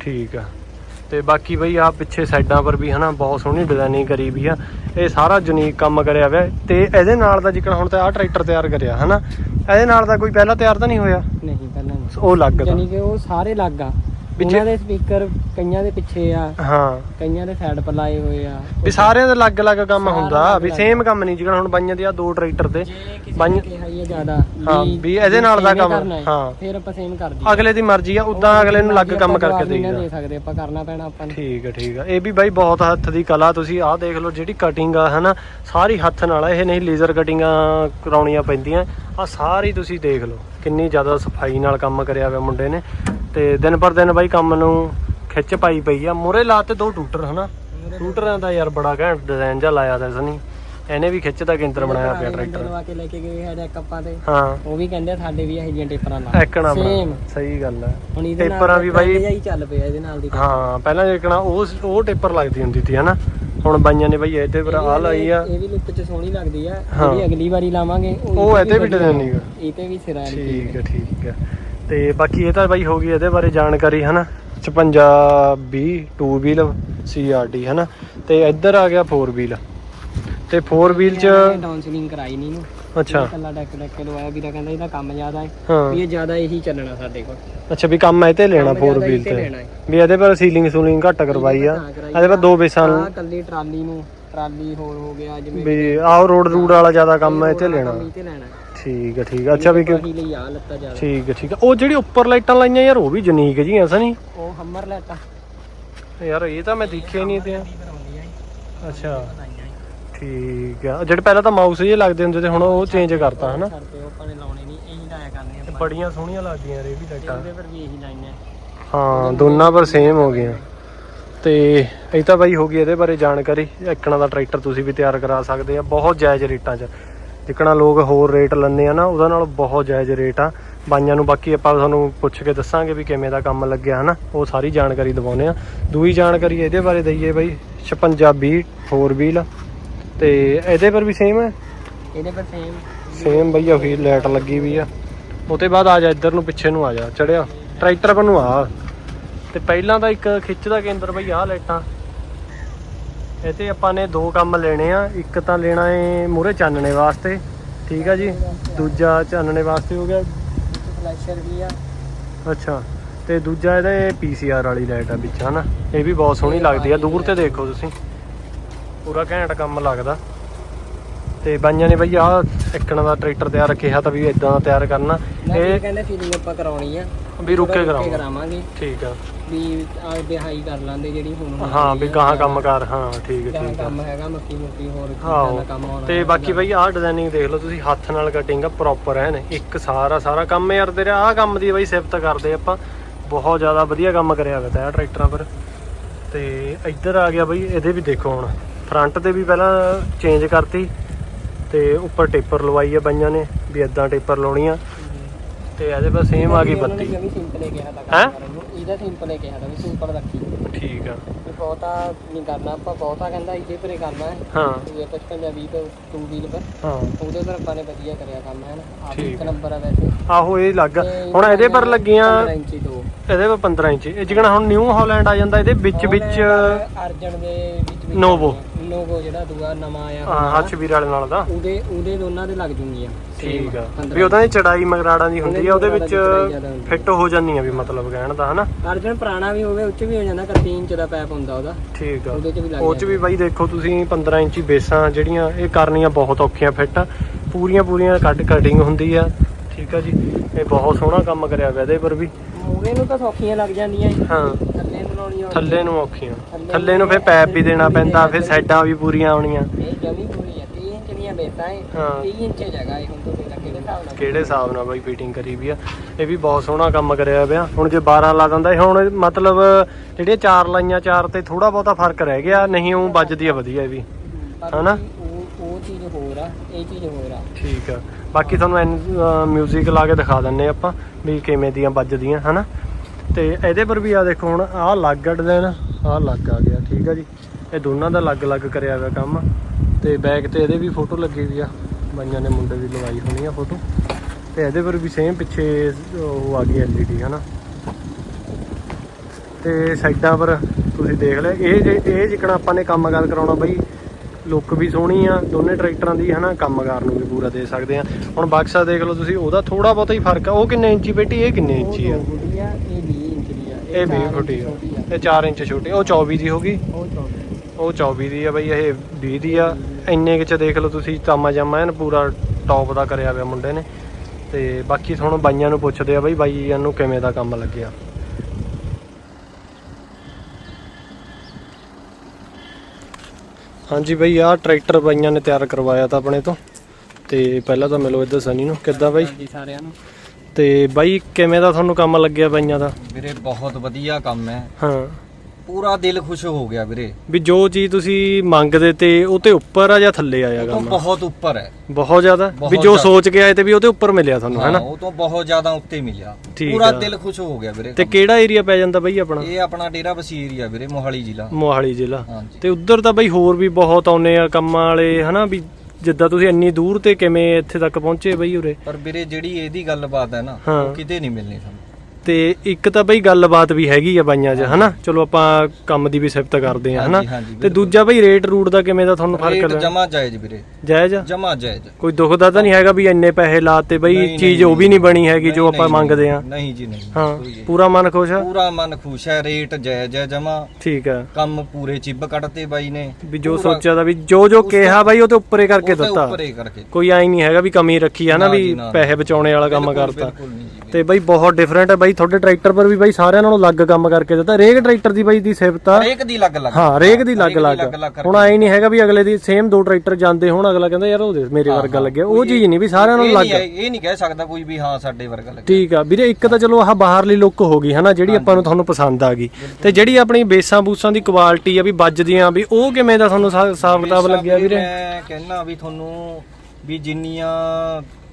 ਠੀਕ ਆ। ਤੇ ਬਾਕੀ ਬਈ ਆ ਪਿੱਛੇ ਸਾਈਡਾਂ ਪਰ ਵੀ ਹਨਾ ਬਹੁਤ ਸੋਹਣੀ ਡਿਜ਼ਾਈਨਿੰਗ ਕਰੀ ਵੀ ਆ। ਇਹ ਸਾਰਾ ਯੂਨੀਕ ਕੰਮ ਕਰਿਆ ਹੋਇਆ ਤੇ ਇਹਦੇ ਨਾਲ ਦਾ ਜਿੱਕਣ ਹੁਣ ਤਾਂ ਆ ਟਰੈਕਟਰ ਤਿਆਰ ਕਰਿਆ ਹਨਾ? ਇਹਦੇ ਨਾਲ ਦਾ ਕੋਈ ਪਹਿਲਾਂ ਤਿਆਰ ਤਾਂ ਨਹੀਂ ਹੋਇਆ? ਨਹੀਂ ਪਹਿਲਾਂ ਉਹ ਲੱਗ ਦਾ। ਯਾਨੀ ਕਿ ਉਹ ਸਾਰੇ ਲੱਗ ਆ। ਉਹਨਾਂ ਦੇ ਸਪੀਕਰ ਕਈਆਂ ਦੇ ਪਿੱਛੇ ਆ ਹਾਂ। ਕਈਆਂ ਦੇ ਸਾਈਡ ਪਰ ਲਾਏ ਹੋਏ ਆ। ਵੀ ਸਾਰਿਆਂ ਦਾ ਅਲੱਗ-ਅਲੱਗ ਕੰਮ ਹੁੰਦਾ ਵੀ। ਸੇਮ ਕੰਮ ਨਹੀਂ ਜਿਕਣ ਹੁਣ ਬਾਈਆਂ ਦੇ ਆ ਦੋ ਟਰੈਕਟਰ ਕਿਸੇ ਬਾਈਆਂ- ਕਿਹਾ ਹੀ ਜ਼ਿਆਦਾ ਹਾਂ, ਵੀ ਇਹਦੇ ਨਾਲ ਦਾ ਕੰਮ, ਹੈ। ਫਿਰ ਆਪਾਂ ਸੇਮ ਕਰ ਦਈਏ। ਅਗਲੇ ਦੀ ਮਰਜ਼ੀ ਆ ਉਦਾਂ ਅਗਲੇ ਨੂੰ ਅਲੱਗ ਕੰਮ ਕਰਕੇ ਨਹੀਂ ਦੇਈਦਾ। ਦੇ ਸਕਦੇ ਆਪਾਂ ਕਰਨਾ ਪੈਣਾ ਆਪਾਂ ਨੂੰ। ਠੀਕ ਹੈ ਠੀਕ ਹੈ ਇਹ ਵੀ ਬਾਈ ਬਹੁਤ ਹੱਥ ਦੀ ਕਲਾ ਤੁਸੀਂ ਆਹ ਦੇਖ ਲਓ ਜਿਹੜੀ ਕਟਿੰਗ ਆ ਹਨਾ ਸਾਰੀ ਹੱਥ ਨਾਲ ਆ, ਇਹ ਨਹੀਂ ਲੇਜ਼ਰ ਕਟਿੰਗਾਂ ਕਰਾਉਣੀਆਂ ਪੈਂਦੀਆਂ। ਆ ਸਾਰੀ ਤੁਸੀਂ ਦੇਖ ਲਓ ਕਿੰਨੀ ਜ਼ਿਆਦਾ ਸਫ਼ਾਈ ਨਾਲ ਕੰਮ ਕਰਿਆ ਹੋਇਆ ਮੁੰਡੇ ਨੇ। ਤੇ ਦਿਨ ਪਰ ਦਿਨ ਬਾਈ ਕੰਮ ਨੂੰ ਖਿੱਚ ਪਾਈ ਪਈ ਆ। ਮੂਰੇ ਲਾਤੇ ਦੋ ਟੂਟਰ ਹਨਾ। ਟੂਟਰਾਂ ਦਾ ਯਾਰ ਬੜਾ ਘੈਂਟ ਡਿਜ਼ਾਈਨ ਜਿਹਾ ਲਾਇਆ ਤਾਂ ਇਸਨੇ ਇਹਨੇ ਵੀ ਖਿੱਚ ਦਾ ਕੇਂਦਰ ਬਣਾਇਆ ਪਿਆ ਟਰੈਕਟਰ। ਲਵਾ ਕੇ ਲੈ ਕੇ ਗਏ ਹੈ ਕੱਪਾਂ ਤੇ ਹਾਂ। ਉਹ ਵੀ ਕਹਿੰਦੇ ਸਾਡੇ ਵੀ ਇਹੋ ਜਿਹੀਆਂ ਟੇਪਰਾਂ ਲਾ ਐਕਣਾ Same। ਸਹੀ ਗੱਲ ਹੈ ਹੁਣ ਇਹਦੇ ਨਾਲ ਟੇਪਰਾਂ ਵੀ ਬਾਈ- ਹੀ ਚੱਲ ਪਿਆ ਇਹਦੇ ਨਾਲ ਦੀ। ਹਾਂ ਪਹਿਲਾਂ ਦੇਖਣਾ ਉਹ ਉਹ ਟੇਪਰ ਲੱਗਦੀ ਹੁੰਦੀ ਸੀ ਹਨਾ। ਹੁਣ ਬਾਈਆਂ ਨੇ ਬਾਈ ਇਹਦੇ ਪਰ ਆ ਲਾਈ ਆ। ਇਹ ਵੀ ਲੁੱਕ ਚ ਸੋਹਣੀ ਲੱਗਦੀ ਆ। ਜਿਹੜੀ ਅਗਲੀ ਵਾਰੀ ਲਾਵਾਂਗੇ ਉਹ ਇਹਦੇ ਵੀ designing ਆ। ਇਹ ਤੇ ਵੀ ਸਿਰਾ ਠੀਕ ਹੈ ਠੀਕ ਹੈ ਤੇ ਬਾਕੀ ਇਹ ਤਾਂ ਬਾਈ ਹੋ ਗਈ ਇਹਦੇ ਬਾਰੇ ਜਾਣਕਾਰੀ ਹਨਾ? 56 20 2 ਵੀਲ ਸੀਆਰਡੀ ਹਨਾ? ਤੇ ਇੱਧਰ ਆ ਗਿਆ 4 ਵੀਲ ਤੇ 4 ਵੀਲ ਚ ਡਾਊਨ ਸਵਿੰਗ ਕਰਾਈ ਨਹੀਂ ਨੂੰ ਅੱਛਾ। ਕੱਲਾ ਡੈਕ ਡੈਕ ਕੇ ਲਵਾਇਆ ਵੀਰਾ ਕਹਿੰਦਾ ਇਹਦਾ ਕੰਮ ਜ਼ਿਆਦਾ ਹੈ। ਵੀ ਇਹ ਜ਼ਿਆਦਾ ਇਹੀ ਚੱਲਣਾ ਸਾਡੇ ਕੋਲ। ਅੱਛਾ ਵੀ ਕੰਮ ਇਹ ਤੇ ਲੈਣਾ ਕੰਮ 4 ਜ਼ਿਆਦਾ ਵੀਲ ਤੇ ਵੀ ਇਹਦੇ ਪਰ ਸੀਲਿੰਗ ਸੂਲਿੰਗ ਘੱਟ ਕਰਵਾਈ ਆ। ਇਹਦੇ ਪਰ ਦੋ ਬੇਸਾਂ ਕੱਲੀ ਟਰਾਲੀ ਨੂੰ ਟਰਾਲੀ ਹੋਰ ਹੋ ਗਿਆ ਜਿਵੇਂ ਵੀ ਆਹ ਰੋਡ ਰੂਡ ਵਾਲਾ ਜ਼ਿਆਦਾ ਕੰਮ ਇਹ ਤੇ ਲੈਣਾ। ਠੀਕ ਹੈ ਠੀਕ ਹੈ ਅੱਛਾ ਵੀ ਕਿ- ਲਈ ਆ ਲੱਤਾ ਜ਼ਿਆਦਾ। ਠੀਕ ਹੈ ਠੀਕ ਹੈ ਉਹ ਜਿਹੜੀ ਉੱਪਰ ਲਾਈਟਾਂ ਲਾਈਆਂ ਯਾਰ ਉਹ ਵੀ ਯੂਨੀਕ ਜੀਆਂ ਸਨੀ? ਉਹ ਹੰਮਰ ਲੈਤਾ ਯਾਰ ਇਹ ਤਾਂ ਮੈਂ ਦੇਖਿਆ ਨਹੀਂ ਤੇ ਅੱਛਾ। ਠੀਕ ਆ। ਜਿਹੜੇ ਪਹਿਲਾਂ ਤਾਂ ਮਾਊਸ ਜੇ ਲੱਗਦੇ ਹੁੰਦੇ ਤੇ ਹੁਣ ਉਹ ਚੇਂਜ ਕਰਤਾ ਹਨਾ? ਛੱਡ ਤੇ ਉਹ ਪਾਣੇ ਲਾਉਣੇ ਨਹੀਂ ਇਹੀ ਲਾਇਆ ਕਰਨੇ ਤੇ ਆ ਬੜੀਆਂ ਸੋਹਣੀਆਂ ਲੱਗਦੀਆਂ ਇਹ ਵੀ ਲਾਈਟਾਂ। ਉਹਦੇ ਪਰ ਵੀ ਇਹੀ ਲਾਈਆਂ ਹਾਂ ਦੋਨਾਂ ਪਰ ਸੇਮ ਹੋ ਗਈਆਂ। ਤੇ ਇਹ ਤਾਂ ਬਾਈ ਹੋ ਗਈ ਇਹਦੇ ਬਾਰੇ ਜਾਣਕਾਰੀ। ਇੱਕਣਾ ਦਾ ਟਰੈਕਟਰ ਤੁਸੀਂ ਵੀ ਤਿਆਰ ਕਰਾ ਸਕਦੇ ਆ। ਬਹੁਤ ਜਾਇਜ਼ ਰੇਟਾਂ 'ਚ। ਜਿੱਕਣਾ ਲੋਕ ਹੋਰ ਰੇਟ ਲੈਂਦੇ ਆ ਨਾ ਉਹਦਾ ਨਾਲ ਬਹੁਤ ਜਾਇਜ਼ ਰੇਟ ਆ। ਬਾਈਆਂ ਨੂੰ ਬਾਕੀ ਆਪਾਂ ਤੁਹਾਨੂੰ ਪੁੱਛ ਕੇ ਦੱਸਾਂਗੇ ਵੀ ਕਿਵੇਂ ਦਾ ਕੰਮ ਲੱਗਿਆ ਹਨਾ? ਉਹ ਸਾਰੀ ਜਾਣਕਾਰੀ ਦਵਾਉਨੇ ਆ। ਦੂਈ ਜਾਣਕਾਰੀ ਇਹਦੇ ਬਾਰੇ ਦਈਏ ਬਾਈ 56 20 4 ਵੀਲ ਤੇ ਇਹਦੇ ਪਰ ਵੀ ਸੇਮ ਹੈ ਇਹਦੇ ਪਰ ਸੇਮ ਸੇਮ ਬਈ ਉਹੀ ਲਾਈਟ ਲੱਗੀ ਵੀ ਆ। ਉਹਤੇ ਬਾਅਦ ਆ ਜਾ ਇੱਧਰ ਨੂੰ ਪਿੱਛੇ ਨੂੰ ਆ ਜਾ ਚੜਿਆ। ਟਰੈਕਟਰ ਪਰ ਨੂੰ ਆ। ਤੇ ਪਹਿਲਾਂ ਤਾਂ ਇੱਕ ਖਿੱਚ ਦਾ ਕੇਂਦਰ ਬਈ ਆਹ ਲਾਈਟਾਂ ਇਹ ਤੇ ਆਪਾਂ ਨੇ ਦੋ ਕੰਮ ਲੈਣੇ ਆ ਇੱਕ ਤਾਂ ਲੈਣਾ ਏ ਮੂਰੇ ਚਾਨਣੇ ਵਾਸਤੇ ਠੀਕ ਆ ਜੀ? ਦੂਜਾ ਚਾਨਣੇ ਵਾਸਤੇ ਹੋ ਗਿਆ। ਫਲੈਸ਼ਰ ਵੀ ਆ। ਅੱਛਾ ਤੇ ਦੂਜਾ ਇਹਦੇ ਪੀਸੀਆਰ ਵਾਲੀ ਲਾਈਟ ਆ ਵਿੱਚ ਹਨਾ? ਇਹ ਵੀ ਬਹੁਤ ਸੋਹਣੀ ਲੱਗਦੀ ਆ ਦੂਰ ਤੇ ਦੇਖੋ ਤੁਸੀਂ। ਪੂਰਾ ਘੈਂਟ ਕੰਮ ਲੱਗਦਾ। ਤੇ ਬਾਈਆਂ ਨੇ ਬਈ ਆਹ ਇੱਕਣ ਦਾ ਟਰੈਕਟਰ ਤਿਆਰ ਕਿਹਾ ਤਾਂ ਵੀ ਇਦਾਂ ਦਾ ਤਿਆਰ ਕਰਨਾ। ਇਹ ਕਹਿੰਦੇ ਫੀਲਿੰਗ ਆਪਾਂ ਕਰਾਉਣੀ ਆ। ਵੀ ਰੁੱਕੇ ਕਰਾਵਾਂਗੇ। ਠੀਕ ਆ। ਵੀ ਆ ਬਿਹਾਈ ਕਰ ਲਾਂਦੇ ਜਿਹੜੀ ਹੁਣ ਹੁਣ ਹਾਂ ਵੀ ਆ, ਗਾਹਾਂ ਕੰਮ ਕਰ। ਹਾਂ ਠੀਕ ਠੀਕ ਆ। ਕੰਮ ਹੈਗਾ ਮੱਕੀ ਮੁੱਕੀ ਹੋਰ ਆਹੋ ਕੰਮ ਆਉਣਾ ਤੇ ਬਾਕੀ ਬਈ ਆਹ ਡਿਜ਼ਾਈਨਿੰਗ ਦੇਖ ਲਓ ਤੁਸੀਂ ਹੱਥ ਨਾਲ ਕਟਿੰਗ ਆ ਪ੍ਰੋਪਰ ਹੈ ਨੇ ਇੱਕ ਸਾਰਾ ਸਾਰਾ ਕੰਮ ਯਾਰ ਤੇਰੇ ਆਹ ਕੰਮ ਦੀ ਬਈ ਸਿਫਤ ਕਰਦੇ ਆਪਾਂ। ਬਹੁਤ ਜ਼ਿਆਦਾ ਵਧੀਆ ਕੰਮ ਕਰਿਆ ਹੋਇਆ ਤਾਂ ਟਰੈਕਟਰਾਂ ਪਰ। ਤੇ ਇੱਧਰ ਆ ਗਿਆ ਬਈ ਇਹਦੇ ਵੀ ਦੇਖੋ ਹੁਣ। ਫਰੰਟ ਤੇ ਵੀ ਪਹਿਲਾਂ ਚੇਂਜ ਕਰਤੀ। ਤੇ ਉੱਪਰ ਟੇਪਰ ਲਵਾਈ ਆ ਬਾਈਆਂ ਨੇ ਵੀ ਇਦਾਂ ਟੇਪਰ ਲਾਉਣੀ ਆ ਤੇ ਇਹਦੇ ਪਰ ਸੇਮ ਆ ਗਈ ਬੱਤੀ। ਵੀ ਸਿੰਪਲ ਹੀ ਕਿਹਾ ਤਾਂ ਹੈਂ? ਕੰਮ ਕਰਨ ਨੂੰ। ਇਹਦਾ ਸਿੰਪਲ ਹੀ ਕਿਹਾ ਤਾਂ ਵੀ ਸਿੰਪਲ ਰੱਖੀ ਠੀਕ ਆ। ਵੀ ਬਹੁਤਾ ਨਹੀਂ ਕਰਨਾ ਆਪਾਂ ਬਹੁਤਾ ਕਹਿੰਦਾ ਇੱਥੇ ਪਰੇ ਕਰਨਾ ਹੈ। ਹਾਂ। ਜੇ 55 20 ਤੋਂ 2 ਵੀਲ ਪਰ। ਹਾਂ। ਉਹਦੇ ਪਰ ਆਪਾਂ ਨੇ ਵਧੀਆ ਕਰਿਆ ਕੰਮ ਹੈ ਨਾ? ਆ ਵੀ ਠੀਕ ਇੱਕ ਹੈ। ਨੰਬਰ ਆ ਵੈਸੇ। ਆਹੋ ਇਹ ਲੱਗ ਹੁਣ ਇਹਦੇ ਪਰ ਲੱਗੀਆਂ 15 ਇੰਚੀ ਦੋ। ਇਹਦੇ ਪਰ 15 ਇੰਚ। ਇਹ ਜਿਹੜਾ ਹੁਣ ਨਿਊ ਹਾਲੈਂਡ ਆ ਜਾਂਦਾ ਇਹਦੇ ਵਿੱਚ ਵਿੱਚ ਅਰਜਨ ਦੇ ਵਿੱਚ ਵਿੱਚ Novo। ਨੋਵੋ ਜਿਹੜਾ ਦੂਆ ਨਵਾਂ ਆਇਆ ਹਾਂ ਹੋਇਆ, ਹੱਛਵੀਰ ਵਾਲੇ ਨਾਲ ਦਾ। ਉਹਦੇ ਉਹਦੇ ਦੋਨਾਂ ਦੇ ਲੱਗ ਜੂਗੀਆਂ ਠੀਕ ਆ। 15 ਵੀ ਉਹਦਾਂ ਦੀ ਚੜਾਈ ਮਗਰਾੜਾਂ ਦੀ ਹੁੰਦੀ ਆ ਉਹਦੇ ਵਿੱਚ ਆ। ਫਿੱਟ ਹੋ ਜਾਂਦੀਆਂ ਵੀ ਮਤਲਬ ਕਹਿਣ ਦਾ ਹਨਾ? ਅਰਜਨ ਪੁਰਾਣਾ ਵੀ ਹੋਵੇ ਉੱਚ ਵੀ ਹੋ ਜਾਂਦਾ 31 ਇੰਚ ਦਾ ਪੈਪ ਹੁੰਦਾ ਉਹਦਾ। ਠੀਕ ਆ। ਉਹਦੇ ਚ ਵੀ ਲੱਗ ਉਹ ਚ ਵੀ ਬਾਈ ਦੇਖੋ ਤੁਸੀਂ 15 ਇੰਚੀ ਬੇਸਾਂ ਜਿਹੜੀਆਂ ਇਹ ਕਰਨੀਆਂ ਬਹੁਤ ਔਖੀਆਂ ਫਿੱਟ ਪੂਰੀਆਂ ਪੂਰੀਆਂ ਕੱਟ ਕਟਿੰਗ ਹੁੰਦੀ ਆ ਠੀਕ ਆ ਜੀ। ਇਹ ਬਹੁਤ ਸੋਹਣਾ ਕੰਮ ਕਰਿਆ ਹੋਇਆ ਇਹਦੇ ਪਰ ਵੀ। ਮੂਰੇ ਨੂੰ ਤਾਂ ਸੌਖੀਆਂ ਲੱਗ ਜਾਂਦੀਆਂ। ਹਾਂ। ਥੱਲੇ ਨੂੰ ਲਾਉਣੀਆਂ ਥੱਲੇ ਨੂੰ ਔਖੀਆਂ। ਥੱਲੇ ਨੂੰ ਫਿਰ ਪੈਪ ਵੀ ਦੇਣਾ ਪੈਂਦਾ ਫਿਰ ਸਾਈਡਾਂ ਵੀ ਪੂਰੀਆਂ ਆਉਣੀਆਂ। ਇਹ ਜਮੀ ਪੂਰੀ ਆ 30 ਇੰਚ ਦੀਆਂ ਬੇਸਾਂ ਹੈ ਹਾਂ। 30 ਇੰਚ ਜਗ੍ਹਾ ਹੈ ਹੁਣ ਤੋਂ ਕਿਹੜੇ ਹਿਸਾਬ ਨਾਲ ਕਿਹੜੇ ਹਿਸਾਬ ਨਾਲ ਬਾਈ ਫਿਟਿੰਗ ਕਰੀ ਵੀ ਆ। ਇਹ ਵੀ ਬਹੁਤ ਸੋਹਣਾ ਕੰਮ ਕਰਿਆ ਪਿਆ। ਹੁਣ ਜੇ 12 ਲਾ ਦਿੰਦਾ ਇਹ ਹੁਣ ਮਤਲਬ ਜਿਹੜੀਆਂ ਚਾਰ ਲਾਈਆਂ ਚਾਰ ਤੇ ਥੋੜਾ ਬਹੁਤਾ ਫ਼ਰਕ ਰਹਿ ਗਿਆ ਨਹੀਂ ਉਹ ਵੱਜਦੀ ਆ ਵਧੀਆ ਇਹ ਵੀ। ਪਰ ਹਨਾ? ਉਹ ਉਹ ਚੀਜ਼ ਹੋਰ ਆ ਇਹ ਚੀਜ਼ ਹੋਰ ਆ। ਠੀਕ ਆ। ਬਾਕੀ ਤੁਹਾਨੂੰ ਮਿਊਜ਼ਿਕ ਲਾ ਕੇ ਦਿਖਾ ਦਿੰਨੇ ਆਪਾਂ ਵੀ ਕਿਵੇਂ ਦੀਆਂ ਵੱਜਦੀਆਂ ਹਨਾ? ਤੇ ਇਹਦੇ ਪਰ ਵੀ ਆ ਦੇਖੋ ਹੁਣ ਆਹ ਲੱਗ ਡਿਜ਼ਾਈਨ ਆਹ ਲੱਗ ਆ ਗਿਆ, ਠੀਕ ਆ ਜੀ। ਇਹ ਦੋਨਾਂ ਦਾ ਅਲੱਗ-ਅਲੱਗ ਕਰਿਆ ਹੋਇਆ ਕੰਮ। ਤੇ ਬੈਕ ਤੇ ਇਹਦੇ ਵੀ ਫੋਟੋ ਲੱਗੀ ਵੀ ਆ। ਬਾਈਆਂ ਨੇ ਮੁੰਡੇ ਦੀ ਲਵਾਈ ਹੋਣੀ ਆ ਫੋਟੋ ਤੇ ਇਹਦੇ ਪਰ ਵੀ ਸੇਮ ਪਿੱਛੇ ਉਹ ਆ ਗਈ LED, ਹਨਾ। ਤੇ ਸਾਈਡਾਂ ਪਰ ਤੁਸੀਂ ਦੇਖ ਲਿਆ, ਇਹ ਜੇ- ਇਹ ਜਿਕਣਾ ਆਪਾਂ ਨੇ ਕੰਮਕਾਰ ਕਰਾਉਣਾ ਬਈ ਲੁੱਕ ਵੀ ਸੋਹਣੀ ਆ, ਦੋਨੇ ਟਰੈਕਟਰਾਂ ਦੀ, ਹਨਾ, ਕੰਮਕਾਰ ਨੂੰ ਵੀ ਪੂਰਾ ਦੇ ਸਕਦੇ ਆ। ਹੁਣ ਬਕਸਾ ਦੇਖ ਲਓ ਤੁਸੀਂ, ਉਹਦਾ ਥੋੜਾ ਬਹੁਤਾ ਹੀ ਫ਼ਰਕ ਆ। ਉਹ ਕਿੰਨੇ ਇੰਚੀ ਬੇਟੀ ਇਹ ਕਿੰਨੇ ਇੰਚੀ ਆ? ਇਹ 20 ਇੰਚ ਦੀ ਆ ਇਹ 20 ਚਾਰ ਫੁੱਟੀ ਆ। ਛੋਟੀ ਆ ਇਹ 4 ਇੰਚ ਛੋਟੀ ਉਹ 24 ਦੀ ਹੋਗੀ ਉਹ 24 ਉਹ 24 ਦੀ ਆ ਬਈ ਇਹ 20 ਦੀ ਆ। ਇੰਨੇ ਕੁ ਚ ਦੇਖ ਲਓ ਤੁਸੀਂ ਤਾਮਾ ਜਾਮਾ ਐਨ ਪੂਰਾ ਟੌਪ ਦਾ ਕਰਿਆ ਹੋਇਆ ਮੁੰਡੇ ਨੇ। ਤੇ ਬਾਕੀ ਤੁਹਾਨੂੰ ਬਾਈਆਂ ਨੂੰ ਪੁੱਛਦੇ ਆ ਬਈ ਬਾਈਆਂ ਨੂੰ ਕਿਵੇਂ ਦਾ ਕੰਮ ਲੱਗਿਆ? ਹਾਂਜੀ ਬਈ ਆਹ ਟਰੈਕਟਰ ਬਾਈਆਂ ਨੇ ਤਿਆਰ ਕਰਵਾਇਆ ਤਾਂ ਆਪਣੇ ਤੋਂ। ਤੇ ਪਹਿਲਾਂ ਤਾਂ ਮਿਲੋ ਇੱਧਰ ਸਨੀ ਨੂੰ। ਕਿੱਦਾਂ ਬਾਈ? ਜੀ ਸਾਰਿਆਂ ਨੂੰ। ਤੇ ਬਾਈ ਕਿਵੇਂ ਦਾ ਤੁਹਾਨੂੰ ਕੰਮ ਲੱਗਿਆ ਬਾਈਆਂ ਦਾ? ਵੀਰੇ ਬਹੁਤ ਵਧੀਆ ਕੰਮ ਹੈ। ਹਾਂ। ਪੂਰਾ ਦਿਲ ਖੁਸ਼ ਹੋ ਗਿਆ ਵੀਰੇ। ਵੀ ਜੋ ਚੀਜ਼ ਤੁਸੀਂ ਮੰਗਦੇ ਤੇ ਉਹ ਤੇ ਉੱਪਰ ਆ ਜਾਂ ਥੱਲੇ ਆਇਆ ਉਹ ਕੰਮ? ਬਹੁਤ ਉੱਪਰ ਹੈ। ਬਹੁਤ ਜ਼ਿਆਦਾ? ਵੀ ਬਹੁਤ ਜੋ ਜ਼ਿਆਦਾ। ਸੋਚ ਕੇ ਆਏ ਤੇ ਵੀ ਉਹਦੇ ਉੱਪਰ ਮਿਲਿਆ ਤੁਹਾਨੂੰ ਹਾਂ ਹੈਨਾ? ਉਹ ਤੋਂ ਬਹੁਤ ਜ਼ਿਆਦਾ ਉੱਤੇ ਮਿਲਿਆ। ਠੀਕ ਪੂਰਾ ਆ। ਦਿਲ ਖੁਸ਼ ਹੋ ਗਿਆ ਵੀਰੇ ਤੇ। ਕਿਹੜਾ ਏਰੀਆ ਪੈ ਜਾਂਦਾ ਬਈ ਆਪਣਾ? ਇਹ ਆਪਣਾ ਡੇਰਾ ਬਸੀਰ ਹੀ ਆ ਵੀਰੇ ਮੋਹਾਲੀ ਜ਼ਿਲ੍ਹਾ। ਮੋਹਾਲੀ ਜ਼ਿਲ੍ਹਾ। ਹਾਂਜੀ। ਤੇ ਉੱਧਰ ਤਾਂ ਬਈ ਹੋਰ ਵੀ ਬਹੁਤ ਆਉਨੇ ਆ ਕੰਮਾਂ ਵਾਲੇ ਹਨਾ? ਵੀ ਜਿੱਦਾਂ ਤੁਸੀਂ ਇੰਨੀ ਦੂਰ ਤੇ ਕਿਵੇਂ ਇੱਥੇ ਤੱਕ ਪਹੁੰਚੇ ਬਈ ਉਰੇ ਪਰ ਵੀਰੇ ਜਿਹੜੀ ਇਹਦੀ ਗੱਲਬਾਤ ਹੈ ਨਾ ਹਾਂ। ਉਹ ਕਿਤੇ ਨਹੀਂ ਮਿਲਣੀ ਸਾਨੂੰ ਤੇ ਇੱਕ ਤਾਂ ਬਈ ਗੱਲਬਾਤ ਵੀ ਹੈਗੀ ਆ ਬਾਈਆਂ 'ਚ ਹਨਾ? ਚਲੋ ਆਪਾਂ ਕੰਮ ਦੀ ਵੀ ਸਿਫਤ ਕਰਦੇ ਆ ਹਨਾ? ਹਾਂਜੀ, ਹਾਂਜੀ, ਤੇ। ਦੂਜਾ ਬਈ ਰੇਟ ਰੂਟ ਦਾ ਕਿਵੇਂ ਦਾ ਤੁਹਾਨੂੰ ਫ਼ਰਕ ਰੇਟ ਲੱਗਦਾ ਜਮਾ ਜਾਇਜ਼ ਵੀਰੇ। ਜਾਇਜ਼ ਆ? ਜਮਾ ਜਾਇਜ਼। ਕੋਈ ਦੁਖਦਾ ਤਾਂ ਨਹੀਂ ਹੈਗਾ ਵੀ ਇੰਨੇ ਪੈਸੇ ਲਾਤੇ ਬਈ ਨਹੀਂ, ਚੀਜ਼ ਨਹੀਂ, ਉਹ ਵੀ ਨਹੀਂ ਬਣੀ ਹੈਗੀ ਜੋ ਨਹੀਂ, ਆਪਾਂ ਨਹੀਂ, ਮੰਗਦੇ ਆ। ਨਹੀਂ ਜੀ ਨਹੀਂ ਹਾਂ ਇਹ- ਪੂਰਾ ਮਨ ਖੁਸ਼ ਆ? ਪੂਰਾ ਮਨ ਖੁਸ਼ ਹੈ ਰੇਟ ਜਾਇਜ਼ ਹੈ ਜਮਾ। ਠੀਕ ਆ। ਕੰਮ ਪੂਰੇ ਚਿੱਬ ਕੱਢਤੇ ਬਾਈ ਨੇ। ਵੀ ਜੋ ਪੂਰਾ- ਸੋਚਿਆ ਦਾ ਵੀ ਜੋ ਜੋ ਕਿਹਾ ਬਾਈ ਉਹ ਤੇ ਉੱਪਰੇ ਕਰਕੇ ਉਹਦੇ ਦਿੱਤਾ। ਉੱਪਰੇ ਕਰਕੇ। ਕੋਈ ਐ ਨਹੀਂ ਹੈਗਾ ਵੀ ਕਮੀ ਰੱਖੀ ਆ ਨਾ ਨਾ ਵੀ ਜੀ, ਨਾ। ਪੈਸੇ ਬਚਾਉਣੇ ਵਾਲਾ ਕੰਮ ਬਿਲਕੁਲ- ਕਰਤਾ। ਬਿਲਕੁਲ ਨਹੀਂ ਜੀ ਤੇ ਬਾਈ ਬਹੁਤ ਡਿਫਰੈਂਟ ਹੈ ਬਾਈ ਤੁਹਾਡੇ ਟਰੈਕਟਰ ਪਰ ਵੀ ਬਾਈ ਸਾਰਿਆਂ ਨਾਲੋਂ ਅਲੱਗ ਕੰਮ ਕਰਕੇ ਦਿੱਤਾ। ਰੇਕ ਟਰੈਕਟਰ ਦੀ ਬਾਈ ਦੀ ਸਿਫਤ ਆ ਦੀ ਅਲੱਗ ਅਲੱਗ ਹਾਂ ਰੇਕ ਦੀ ਅਲੱਗ ਕਰਕੇ। ਹੁਣ ਐ ਨਹੀਂ ਹੈਗਾ ਵੀ ਅਗਲੇ ਦੀ ਸੇਮ ਦੋ ਟਰੈਕਟਰ ਜਾਂਦੇ ਹੋਣ ਅਗਲਾ ਕਹਿੰਦਾ ਯਾਰ ਉਹ ਮੇਰੇ ਵਰਗਾ ਲੱਗਿਆ। ਉਹ ਚੀਜ਼ ਨਹੀਂ ਵੀ ਸਾਰਿਆਂ ਨਾਲੋਂ ਹੈ- ਇਹ ਨਹੀਂ ਕਹਿ ਸਕਦਾ ਕੋਈ ਵੀ ਹਾਂ ਸਾਡੇ ਵਰਗਾ ਲੱਗਿਆ। ਠੀਕ ਆ। ਵੀਰੇ ਇੱਕ ਤਾਂ ਚਲੋ ਆਹ ਬਾਹਰਲੀ ਲੁੱਕ ਹੋ ਗਈ ਹਨਾ ਜਿਹੜੀ ਆਪਾਂ ਨੂੰ ਤੁਹਾਨੂੰ ਪਸੰਦ ਆ ਗਈ। ਤੇ ਜਿਹੜੀ ਆਪਣੀ ਬੇਸਾਂ ਬੂਸਾਂ ਦੀ ਕੁਆਲਿਟੀ ਆ ਵੀ ਵੱਜਦੀਆਂ ਵੀ ਉਹ ਕਿਵੇਂ ਦਾ ਤੁਹਾਨੂੰ ਹਿਸਾਬ ਕਿਤਾਬ ਲੱਗਿਆ ਵੀਰੇ? ਮੈਂ ਕਹਿੰਨਾ ਵੀ ਤੁਹਾਨੂੰ ਵੀ ਜਿੰਨੀਆਂ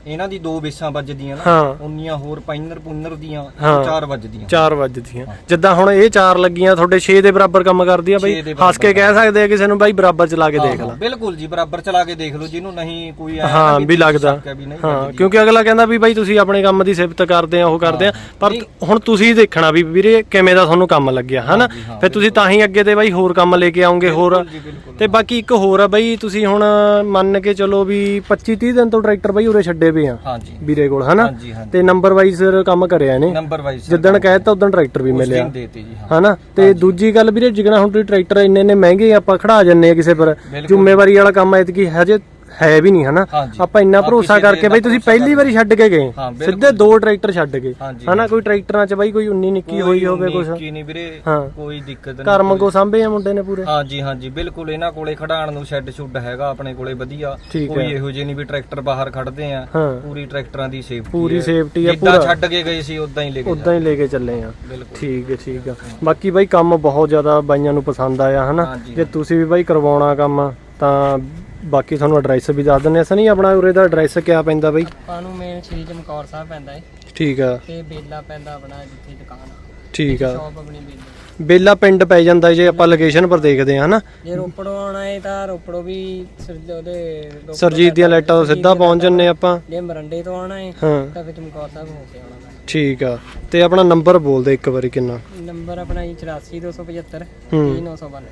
ਇਹਨਾਂ ਦੀ ਦੋ ਬੇਸਾਂ ਵੱਜਦੀਆਂ ਨਾ ਹਾਂ। ਉਨੀਆਂ ਹੋਰ ਪਾਈਨਰ ਪੁੰਨਰ ਦੀਆਂ ਹਾਂ। ਚਾਰ ਵੱਜਦੀਆਂ। ਚਾਰ ਵੱਜਦੀਆਂ। ਜਿੱਦਾਂ ਹੁਣ ਇਹ ਚਾਰ ਲੱਗੀਆਂ ਤੁਹਾਡੇ 6 ਦੇ ਬਰਾਬਰ ਕੰਮ ਕਰਦੀ ਆ ਛੇ ਬਈ। ਦੇ ਹੱਸ ਕੇ ਕਹਿ ਸਕਦੇ ਆ ਕਿਸੇ ਨੂੰ ਬਾਈ ਬਰਾਬਰ ਚਲਾ ਕੇ ਦੇਖ ਹਾਂ, ਲੈ। ਬਿਲਕੁਲ ਜੀ ਬਰਾਬਰ ਚਲਾ ਕੇ ਦੇਖ ਲਓ ਜਿਹਨੂੰ ਨਹੀਂ ਕੋਈ ਐਂ ਨਾ ਹਾਂ ਵੀ ਲੱਗਦਾ। ਸ਼ੱਕ ਹੈ ਵੀ ਨਹੀਂ ਹਾਂ ਵੱਜਦੀ। ਕਿਉਂਕਿ ਅਗਲਾ ਕਹਿੰਦਾ ਵੀ ਬਾਈ ਤੁਸੀਂ ਆਪਣੇ ਕੰਮ ਦੀ ਸਿਫਤ ਕਰਦੇ ਆ ਉਹ ਕਰਦੇ ਆ। ਪਰ ਹੁਣ ਤੁਸੀਂ ਦੇਖਣਾ ਵੀ ਵੀਰੇ ਕਿਵੇਂ ਦਾ ਤੁਹਾਨੂੰ ਕੰਮ ਲੱਗਿਆ ਹਨਾ? ਫਿਰ ਤੁਸੀਂ ਤਾਂ ਹੀ ਅੱਗੇ ਤੇ ਬਾਈ ਹੋਰ ਕੰਮ ਲੈ ਕੇ ਆਉਂਗੇ ਹੋਰ। ਜੀ ਬਿਲਕੁਲ। ਤੇ ਬਾਕੀ ਇੱਕ ਹੋਰ ਆ ਬਾਈ ਤੁਸੀਂ ਹੁਣ ਮੰਨ ਕੇ ਚਲੋ ਵੀ 25 30 ਦਿਨ ਤੋਂ ਟਰੈਕਟਰ ਬਾਈ ਉਰੇ ਛੱਡੇ ਪਏ ਆ। ਹਾਂਜੀ। ਵੀਰੇ ਕੋਲ ਹਨਾ? ਹਾਂਜੀ ਹਾਂਜੀ। ਤੇ ਨੰਬਰ ਵਾਈਜ਼ ਕੰਮ ਕਰਿਆ ਨੇ ਨੰਬਰ ਵਾਈਜ਼ ਜਿੱਦਣ ਕਹਿਤਾ ਉਦੋਂ ਟਰੈਕਟਰ ਵੀ ਮਿਲਿਆ। ਦੇਤੇ ਜੀ ਹਾਂ। ਹਨਾ? ਤੇ ਦੂਜੀ ਗੱਲ ਵੀਰੇ ਜਿਗਣਾ ਹੁਣ ਤੁਸੀਂ ਟਰੈਕਟਰ ਇੰਨੇ ਇੰਨੇ ਮਹਿੰਗੇ ਆਪਾਂ ਖੜਾ ਜੰਨੇ ਆ ਕਿਸੇ ਪਰ ਜ਼ਿੰਮੇਵਾਰੀ ਵਾਲਾ ਕੰਮ ਐਤਕੀ ਹਜੇ ਹੈ ਵੀ ਨਹੀਂ ਹਨਾ? ਹਾਂਜੀ। ਆਪਾਂ ਇੰਨਾ ਹਾਂ, ਭਰੋਸਾ ਕਿਸੇ ਤੇ ਕਰਕੇ ਬਈ ਇੰਨਾ ਤੁਸੀਂ ਭਰੋਸਾ ਪਹਿਲੀ ਵਾਰੀ ਛੱਡ ਕੇ ਗਏ। ਹਾਂ, ਬਿਲਕੁਲ। ਸਿੱਧੇ ਦੋ ਟਰੈਕਟਰ ਛੱਡ ਗਏ। ਹਾਂਜੀ, ਹਨਾ ਕੋਈ ਟਰੈਕਟਰਾਂ 'ਚ ਬਾਈ ਕੋਈ 19 ਨਿੱਕੀ ਹੋਈ ਹੋਵੇ ਕੁਛ। ਕੀ ਨਹੀਂ ਵੀਰੇ ਹਾਂ। ਕੋਈ ਦਿੱਕਤ ਨਹੀਂ ਘਰ ਮੰਗੋ ਸਾਂਭੇ ਆ ਮੁੰਡੇ ਨੇ ਪੂਰੇ। ਹਾਂਜੀ ਹਾਂਜੀ ਬਿਲਕੁਲ ਇਹਨਾਂ ਕੋਲੇ ਖੜਾਣ ਨੂੰ ਸ਼ੈੱਡ ਸ਼ੁੱਡ ਹੈਗਾ ਆਪਣੇ ਕੋਲੇ ਵਧੀਆ। ਠੀਕ ਕੋਈ ਹੈ। ਇਹੋ ਜਿਹੀ ਨਹੀਂ ਵੀ ਟਰੈਕਟਰ ਬਾਹਰ ਖੜਦੇ ਆ। ਹਾਂ। ਪੂਰੀ ਟਰੈਕਟਰਾਂ ਦੀ ਸੇਫਟੀ ਪੂਰੀ safety ਆ, ਜਿੱਦਾਂ ਪੂਰਾ। ਛੱਡ ਕੇ ਗਏ ਸੀ ਉਦਾਂ ਹੀ ਲੈ ਕੇ ਉਦਾਂ ਹੀ ਲੈ ਕੇ ਚੱਲੇ ਆ। ਬਿਲਕੁਲ। ਠੀਕ ਹੈ ਠੀਕ ਆ। ਬਾਕੀ ਬਾਈ ਕੰਮ ਬਹੁਤ ਜ਼ਿਆਦਾ ਬਾਈਆਂ ਨੂੰ ਪਸੰਦ ਆਇਆ ਹਨਾ? ਹਾਂਜੀ, ਜੇ ਤੁਸੀਂ ਵੀ ਬਾਈ ਕਰਵਾਉਣਾ ਕੰਮ ਤਾਂ ਬਾਕੀ ਤੁਹਾਨੂੰ ਐਡਰੈਸ ਵੀ ਦੱਸ ਦਿੰਦੇ ਆ ਸਨੀ ਆਪਣਾ ਉਰੇ ਦਾ ਐਡਰੈਸ ਕਿਆ ਪੈਂਦਾ ਬਾਈ? ਆਪਾਂ ਨੂੰ ਮੇਨ ਸ਼੍ਰੀ ਚਮਕੌਰ ਸਾਹਿਬ ਪੈਂਦਾ ਹੈ ਠੀਕ ਆ। ਤੇ ਬੇਲਾ ਪੈਂਦਾ ਆਪਣਾ ਜਿੱਥੇ ਦੁਕਾਨ ਆ। ਠੀਕ ਆ। ਸ਼ਾਪ ਆਪਣੀ ਬੇਲਾ। ਬੇਲਾ ਪਿੰਡ ਪੈ ਜਾਂਦਾ ਜੇ ਆਪਾਂ ਲੋਕੇਸ਼ਨ ਪਰ ਦੇਖਦੇ ਆ ਹਨਾ? ਜੇ ਰੋਪੜੋਂ ਆਉਣਾ ਹੈ ਤਾਂ ਰੋਪੜੋਂ ਵੀ ਉਹਦੇ ਰੋਪੜ ਸਰਜੀਤ ਦੀਆਂ ਲਾਈਟਾਂ ਤੋਂ ਸਿੱਧਾ ਪਹੁੰਚ ਜੰਨੇ ਆਪਾਂ। ਜੇ ਮਰੰਡੇ ਤੋਂ ਆਉਣਾ ਹੈ ਹਾਂ। ਤਾਂ ਫਿਰ ਚਮਕੌਰ ਸਾਹਿਬ ਹੋ ਕੇ ਆਉਣਾ। ਠੀਕ ਆ। ਤੇ ਆਪਣਾ ਨੰਬਰ ਬੋਲ ਦੇ ਇੱਕ ਵਾਰੀ ਕਿੰਨਾ? ਨੰਬਰ ਆਪਣਾ ਜੀ 84275 ਹੂੰ। 3992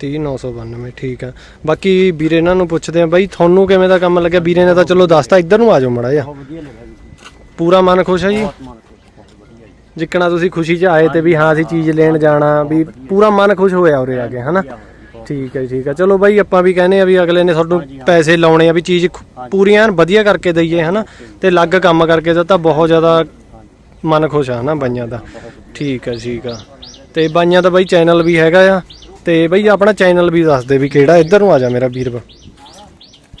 30992 ਠੀਕ ਆ। ਬਾਕੀ ਵੀਰੇ ਇਹਨਾਂ ਨੂੰ ਪੁੱਛਦੇ ਆ ਬਾਈ ਤੁਹਾਨੂੰ ਕਿਵੇਂ ਦਾ ਕੰਮ ਲੱਗਿਆ? ਵੀਰੇ ਨੇ ਤਾਂ ਚਲੋ ਦੱਸਤਾ ਇੱਧਰ ਨੂੰ ਆ ਜਾਓ ਮੜਾ ਜਾ। ਪੂਰਾ ਮਨ ਖੁਸ਼ ਹੈ ਜੀ? ਜਿੱਕਣਾ ਤੁਸੀਂ ਖੁਸ਼ੀ 'ਚ ਆਏ ਤੇ ਵੀ ਹਾਂ ਅਸੀਂ ਚੀਜ਼ ਲੈਣ ਜਾਣਾ ਵੀ ਪੂਰਾ ਮਨ ਖੁਸ਼ ਹੋਇਆ ਉਰੇ ਆ ਕੇ ਹਨਾ? ਠੀਕ ਹੈ ਜੀ, ਠੀਕ ਹੈ ਚਲੋ ਬਾਈ ਆਪਾਂ ਵੀ ਕਹਿੰਦੇ ਆ ਵੀ ਅਗਲੇ ਨੇ ਤੁਹਾਨੂੰ ਪੈਸੇ ਲਾਉਣੇ ਆ ਵੀ ਚੀਜ਼ ਖ- ਪੂਰੀਆਂ ਐਨ ਵਧੀਆ ਕਰਕੇ ਦਈਏ ਹਨਾ? ਤੇ ਅਲੱਗ ਕੰਮ ਕਰਕੇ ਦਿੱਤਾ ਬਹੁਤ ਜ਼ਿਆਦਾ ਮਨ ਖੁਸ਼ ਆ ਹਨਾ ਬਾਈਆਂ ਦਾ। ਠੀਕ ਹੈ ਠੀਕ ਆ। ਤੇ ਬਾਈਆਂ ਦਾ ਬਾਈ ਚੈਨਲ ਵੀ ਹੈਗਾ ਆ। ਤੇ ਬਾਈ ਆਪਣਾ ਚੈਨਲ ਵੀ ਦੱਸ ਦੇ ਵੀ ਕਿਹੜਾ ਇੱਧਰ ਨੂੰ ਆ ਜਾ ਮੇਰਾ ਵੀਰ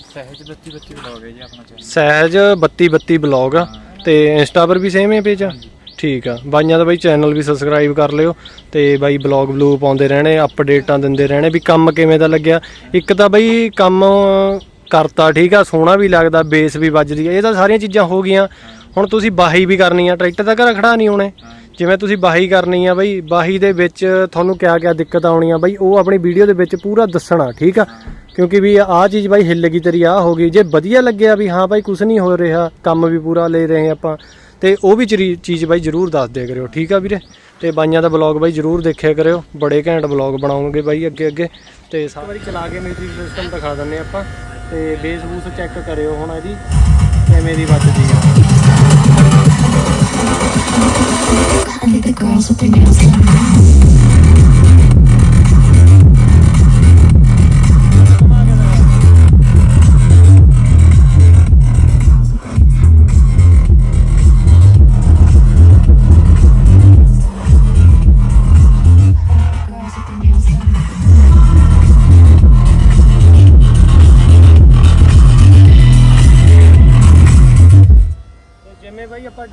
ਸਹਿਜ 32 32 ਬਲੌਗ ਹੈ ਜੀ ਆਪਣਾ ਚੈਨਲ ਸਹਿਜ 3232 ਬਲੌਗ ਤੇ ਇੰਸਟਾ ਪਰ ਵੀ ਸੇਮ ਹੀ ਪੇਜ ਆ? ਠੀਕ ਆ ਬਾਈਆਂ ਦਾ ਬਾਈ ਚੈਨਲ ਵੀ ਸਬਸਕ੍ਰਾਈਬ ਕਰ ਲਿਓ ਤੇ ਬਾਈ ਬਲੌਗ ਬਲੂ ਪਾਉਂਦੇ ਰਹਿਣੇ ਅਪਡੇਟਾਂ ਦਿੰਦੇ ਰਹਿਣੇ ਵੀ ਕੰਮ ਕਿਵੇਂ ਦਾ ਲੱਗਿਆ? ਇੱਕ ਤਾਂ ਬਾਈ ਕੰਮ ਕਰਤਾ ਠੀਕ ਆ ਸੋਹਣਾ ਵੀ ਲੱਗਦਾ ਬੇਸ ਵੀ ਵੱਜਦੀ ਆ ਇਹ ਤਾਂ ਸਾਰੀਆਂ ਚੀਜ਼ਾਂ ਹੋ ਗਈਆਂ। ਹੁਣ ਤੁਸੀਂ ਬਾਹੀ ਵੀ ਕਰਨੀ ਆ ਟਰੈਕਟਰ ਤਾਂ ਘਰ ਖੜਾ ਨਹੀਂ ਹੋਣੇ। ਜਿਵੇਂ ਤੁਸੀਂ ਬਾਹੀ ਕਰਨੀ ਆ ਬਈ, ਬਾਹੀ ਦੇ ਵਿੱਚ ਤੁਹਾਨੂੰ ਕਿਆ ਕਿਆ ਦਿੱਕਤ ਆਉਣੀ ਆ ਬਾਈ, ਉਹ ਆਪਣੀ ਵੀਡੀਓ ਦੇ ਵਿੱਚ ਪੂਰਾ ਦੱਸਣਾ, ਠੀਕ ਆ? ਕਿਉਂਕਿ ਵੀ ਆਹ ਚੀਜ਼ ਬਾਈ ਹਿੱਲ ਗਈ ਤੇਰੀ, ਆਹ ਹੋ ਗਈ। ਜੇ ਵਧੀਆ ਲੱਗਿਆ ਵੀ ਹਾਂ ਬਾਈ ਕੁਝ ਨਹੀਂ ਹੋ ਰਿਹਾ, ਕੰਮ ਵੀ ਪੂਰਾ ਲੈ ਰਹੇ ਆਪਾਂ, ਤੇ ਉਹ ਵੀ ਚਰੀ- ਚੀਜ਼ ਬਾਈ ਜਰੂਰ ਦੱਸ ਦਿਆ ਕਰਿਓ, ਠੀਕ ਆ ਵੀਰੇ? ਤੇ ਬਾਈਆਂ ਦਾ ਬਲੌਗ ਬਾਈ ਜਰੂਰ ਦੇਖਿਆ ਕਰਿਓ, ਬੜੇ ਘੈਂਟ ਬਲੌਗ ਬਣਾਉਂਗੇ ਬਾਈ ਅੱਗੇ ਅੱਗੇ ਤੇ ਸਾਰੀ ਵਾਰੀ ਚਲਾ ਕੇ ਮੇਰੀ ਸਿਸਟਮ ਦਿਖਾ ਦਿੰਨੇ ਆਪਾਂ, ਤੇ ਬੇਸ ਬੂਸ ਚੈੱਕ ਕਰਿਓ ਹੁਣ ਇਹਦੀ, ਕਿਵੇਂ ਦੀ ਵੱਜਦੀ ਆ। Think the girls with their nails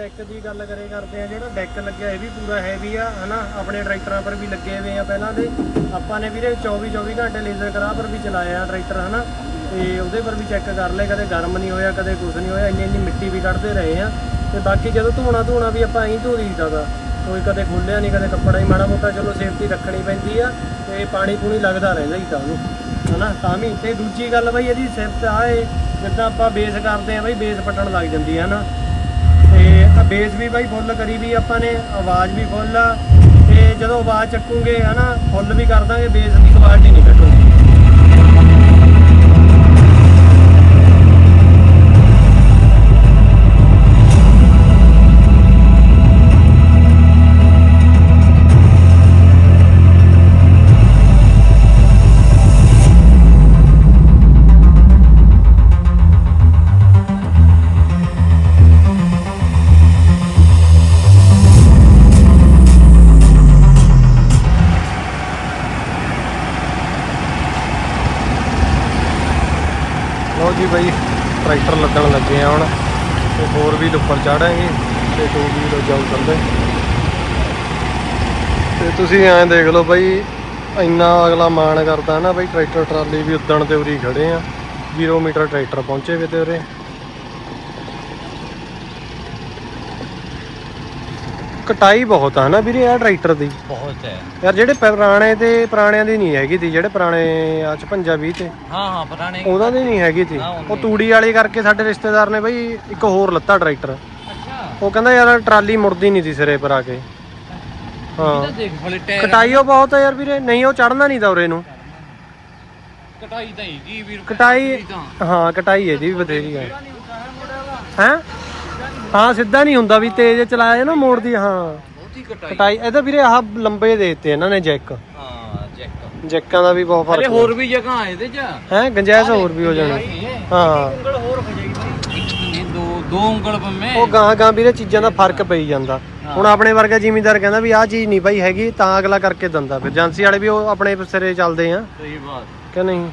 ਡੈਕ ਦੀ ਗੱਲ ਕਰੇ ਕਰਦੇ ਆ, ਜਿਹੜਾ ਡੈਕ ਲੱਗਿਆ ਇਹ ਵੀ ਪੂਰਾ ਹੈਵੀ ਆ, ਹਨਾ? ਆਪਣੇ ਟਰੈਕਟਰਾਂ ਪਰ ਵੀ ਲੱਗੇ ਹੋਏ ਆ ਪਹਿਲਾਂ ਦੇ। ਆਪਾਂ ਨੇ ਵੀਰੇ 24 24 ਘੰਟੇ ਲੇਜ਼ਰ ਕਰਾ ਪਰ ਵੀ ਚਲਾਇਆ ਟਰੈਕਟਰ ਹਨਾ? ਤੇ ਉਹਦੇ ਪਰ ਵੀ ਚੈੱਕ ਕਰ ਲਏ, ਕਦੇ ਗਰਮ ਨਹੀਂ ਹੋਇਆ, ਕਦੇ ਕੁਝ ਨਹੀਂ ਹੋਇਆ ਇੰਨੀ ਇੰਨੀ ਮਿੱਟੀ ਵੀ ਕੱਢਦੇ ਰਹੇ ਆ। ਤੇ ਬਾਕੀ ਜਦੋਂ ਧੋਣਾ ਧੋਣਾ ਵੀ ਆਪਾਂ ਐਂ ਧੋ ਦਈਦਾ ਗਾ ਕੋਈ ਕਦੇ ਖੋਲਿਆ ਨਹੀਂ, ਕਦੇ ਕੱਪੜਾ ਹੀ ਮਾੜਾ ਮੋਟਾ, ਚਲੋ ਸੇਫਟੀ ਰੱਖਣੀ ਪੈਂਦੀ ਆ, ਤੇ ਪਾਣੀ ਪੂਣੀ ਲੱਗਦਾ ਰਹਿੰਦਾ ਹੀ ਤਾਂ ਉਹਨੂੰ ਹਨਾ? ਤਾਂ ਵੀ ਤੇ ਦੂਜੀ ਗੱਲ ਬਾਈ ਇਹਦੀ ਸਿਫਤ ਆ ਏ ਜਿੱਦਾਂ ਆਪਾਂ ਬੇਸ ਕਰਦੇ ਆ ਬਈ ਬੇਸ ਪੱਟਣ ਲੱਗ ਜਾਂਦੀ ਹੈ ਨਾ ਬੇਸ ਵੀ ਬਾਈ ਫੁੱਲ ਕਰੀ ਵੀ ਆਪਾਂ ਨੇ, ਆਵਾਜ਼ ਵੀ ਫੁੱਲ ਆ, ਤੇ ਜਦੋਂ ਆਵਾਜ਼ ਚੱਕੂਗੇ ਹਨਾ, ਫੁੱਲ ਵੀ ਕਰ ਦਾਂਗੇ, ਬੇਸ ਦੀ ਕੁਆਲਿਟੀ ਨਹੀਂ ਘਟੂਗੀ। ਤੁਸੀਂ ਐਂ ਦੇਖ ਲਓ ਬਾਈ ਇੰਨਾ ਅਗਲਾ ਮਾਣ ਕਰਦਾ ਨਾ ਬਾਈ ਟਰੈਕਟਰ ਟਰਾਲੀ ਵੀ ਉਦਣ ਤੇ ਉਰੀ ਖੜੇ ਆ। 0 ਮੀਟਰ ਟਰੈਕਟਰ ਪਹੁੰਚੇ ਵੇ ਤੇ ਉਰੇ। ਕਟਾਈ ਬਹੁਤ ਆ ਨਾ ਵੀਰੇ ਇਹ ਟਰੈਕਟਰ ਦੀ। ਬਹੁਤ ਹੈ। ਯਾਰ ਜਿਹੜੇ ਪੁਰਾਣੇ ਤੇ ਪੁਰਾਣਿਆਂ ਦੀ ਨਹੀਂ ਹੈਗੀ ਤੀ ਜਿਹੜੇ ਪੁਰਾਣੇ ਆ 55 20 ਤੇ। ਹਾਂ ਹਾਂ ਪੁਰਾਣੇ ਉਹਨਾਂ ਦੀ ਨਹੀਂ ਹੈਗੀ ਤੀ। ਉਹ ਤੂੜੀ ਵਾਲੀ ਕਰਕੇ ਸਾਡੇ ਰਿਸ਼ਤੇਦਾਰ ਨੇ ਬਈ ਇੱਕ ਹੋਰ ਲੱਤਾ ਟਰੈਕਟਰ। ਅੱਛਾ। ਉਹ ਕਹਿੰਦਾ ਯਾਰ ਟਰਾਲੀ ਮੁੜਦੀ ਨਹੀਂ ਤੀ ਸਿਰੇ ਪਰ ਆ ਕੇ। ਹਾਂ। ਦੇਖ ਟਾਇਰ ਬਹੁਤ ਆ ਯਾਰ ਵੀਰੇ ਨਹੀਂ ਉਹ ਚੜਨਾ ਨਹੀਂ ਉਰੇ ਨੂੰ। ਕਟਾਈ ਤਾਂ ਹੈਗੀ ਵੀਰ ਕਟਾਈ ਹਾਂ ਕਟਾਈ ਇਹਦੀ ਵੀ ਬਥੇਰੀ ਹੈ ਹੈ? ਹਾਂ ਸਿੱਧਾ ਨਹੀਂ ਹੁੰਦਾ ਵੀ ਤੇਜ਼ ਚਲਾਇਆ ਨਾ ਮੋੜਦੀ ਹਾਂ। ਬਹੁਤੀ ਕਟਾਈ। ਕਟਾਈ ਇਹਦਾ ਵੀਰੇ ਆਹ ਲੰਬੇ ਦੇ ਦਿੱਤੇ ਇਹਨਾਂ ਨੇ ਜੈਕ। ਹਾਂ ਜੈਕ। ਜੈਕਾਂ ਦਾ ਵੀ ਬਹੁਤ ਅਰੇ ਫ਼ਰਕ ਹੋਰ ਵੀ ਜਗ੍ਹਾ ਇਹਦੇ ਚ। ਹੈ ਗੰਜਾਇਸ਼ ਹੋਰ ਵੀ ਹੋ ਜਾਣੀ। ਹਾਂ ਉਂਗਲ ਹੋਰ ਹੋ ਜਾਏਗੀ। ਦੋ ਦੋ ਉਂਗਲ ਬੰਮੇ ਉਹ ਗਾਂ ਗਾਂ ਵੀਰੇ ਚੀਜ਼ਾਂ ਦਾ ਫ਼ਰਕ ਪਈ ਜਾਂਦਾ। ਹੁਣ ਆਪਣੇ ਵਰਗਾ ਜ਼ਿਮੀਂਦਾਰ ਕਹਿੰਦਾ ਵੀ ਆਹ ਚੀਜ਼ ਨਹੀਂ ਭਾਈ ਹੈਗੀ ਤਾਂ ਅਗਲਾ ਕਰਕੇ ਦਿੰਦਾ। ਫਿਰ ਏਜੰਸੀ ਵਾਲੇ ਵੀ ਉਹ ਆਪਣੇ ਸਿਰੇ ਚੱਲਦੇ ਆ। ਸਹੀ ਬਾਤ। ਕਿ ਨਹੀਂ?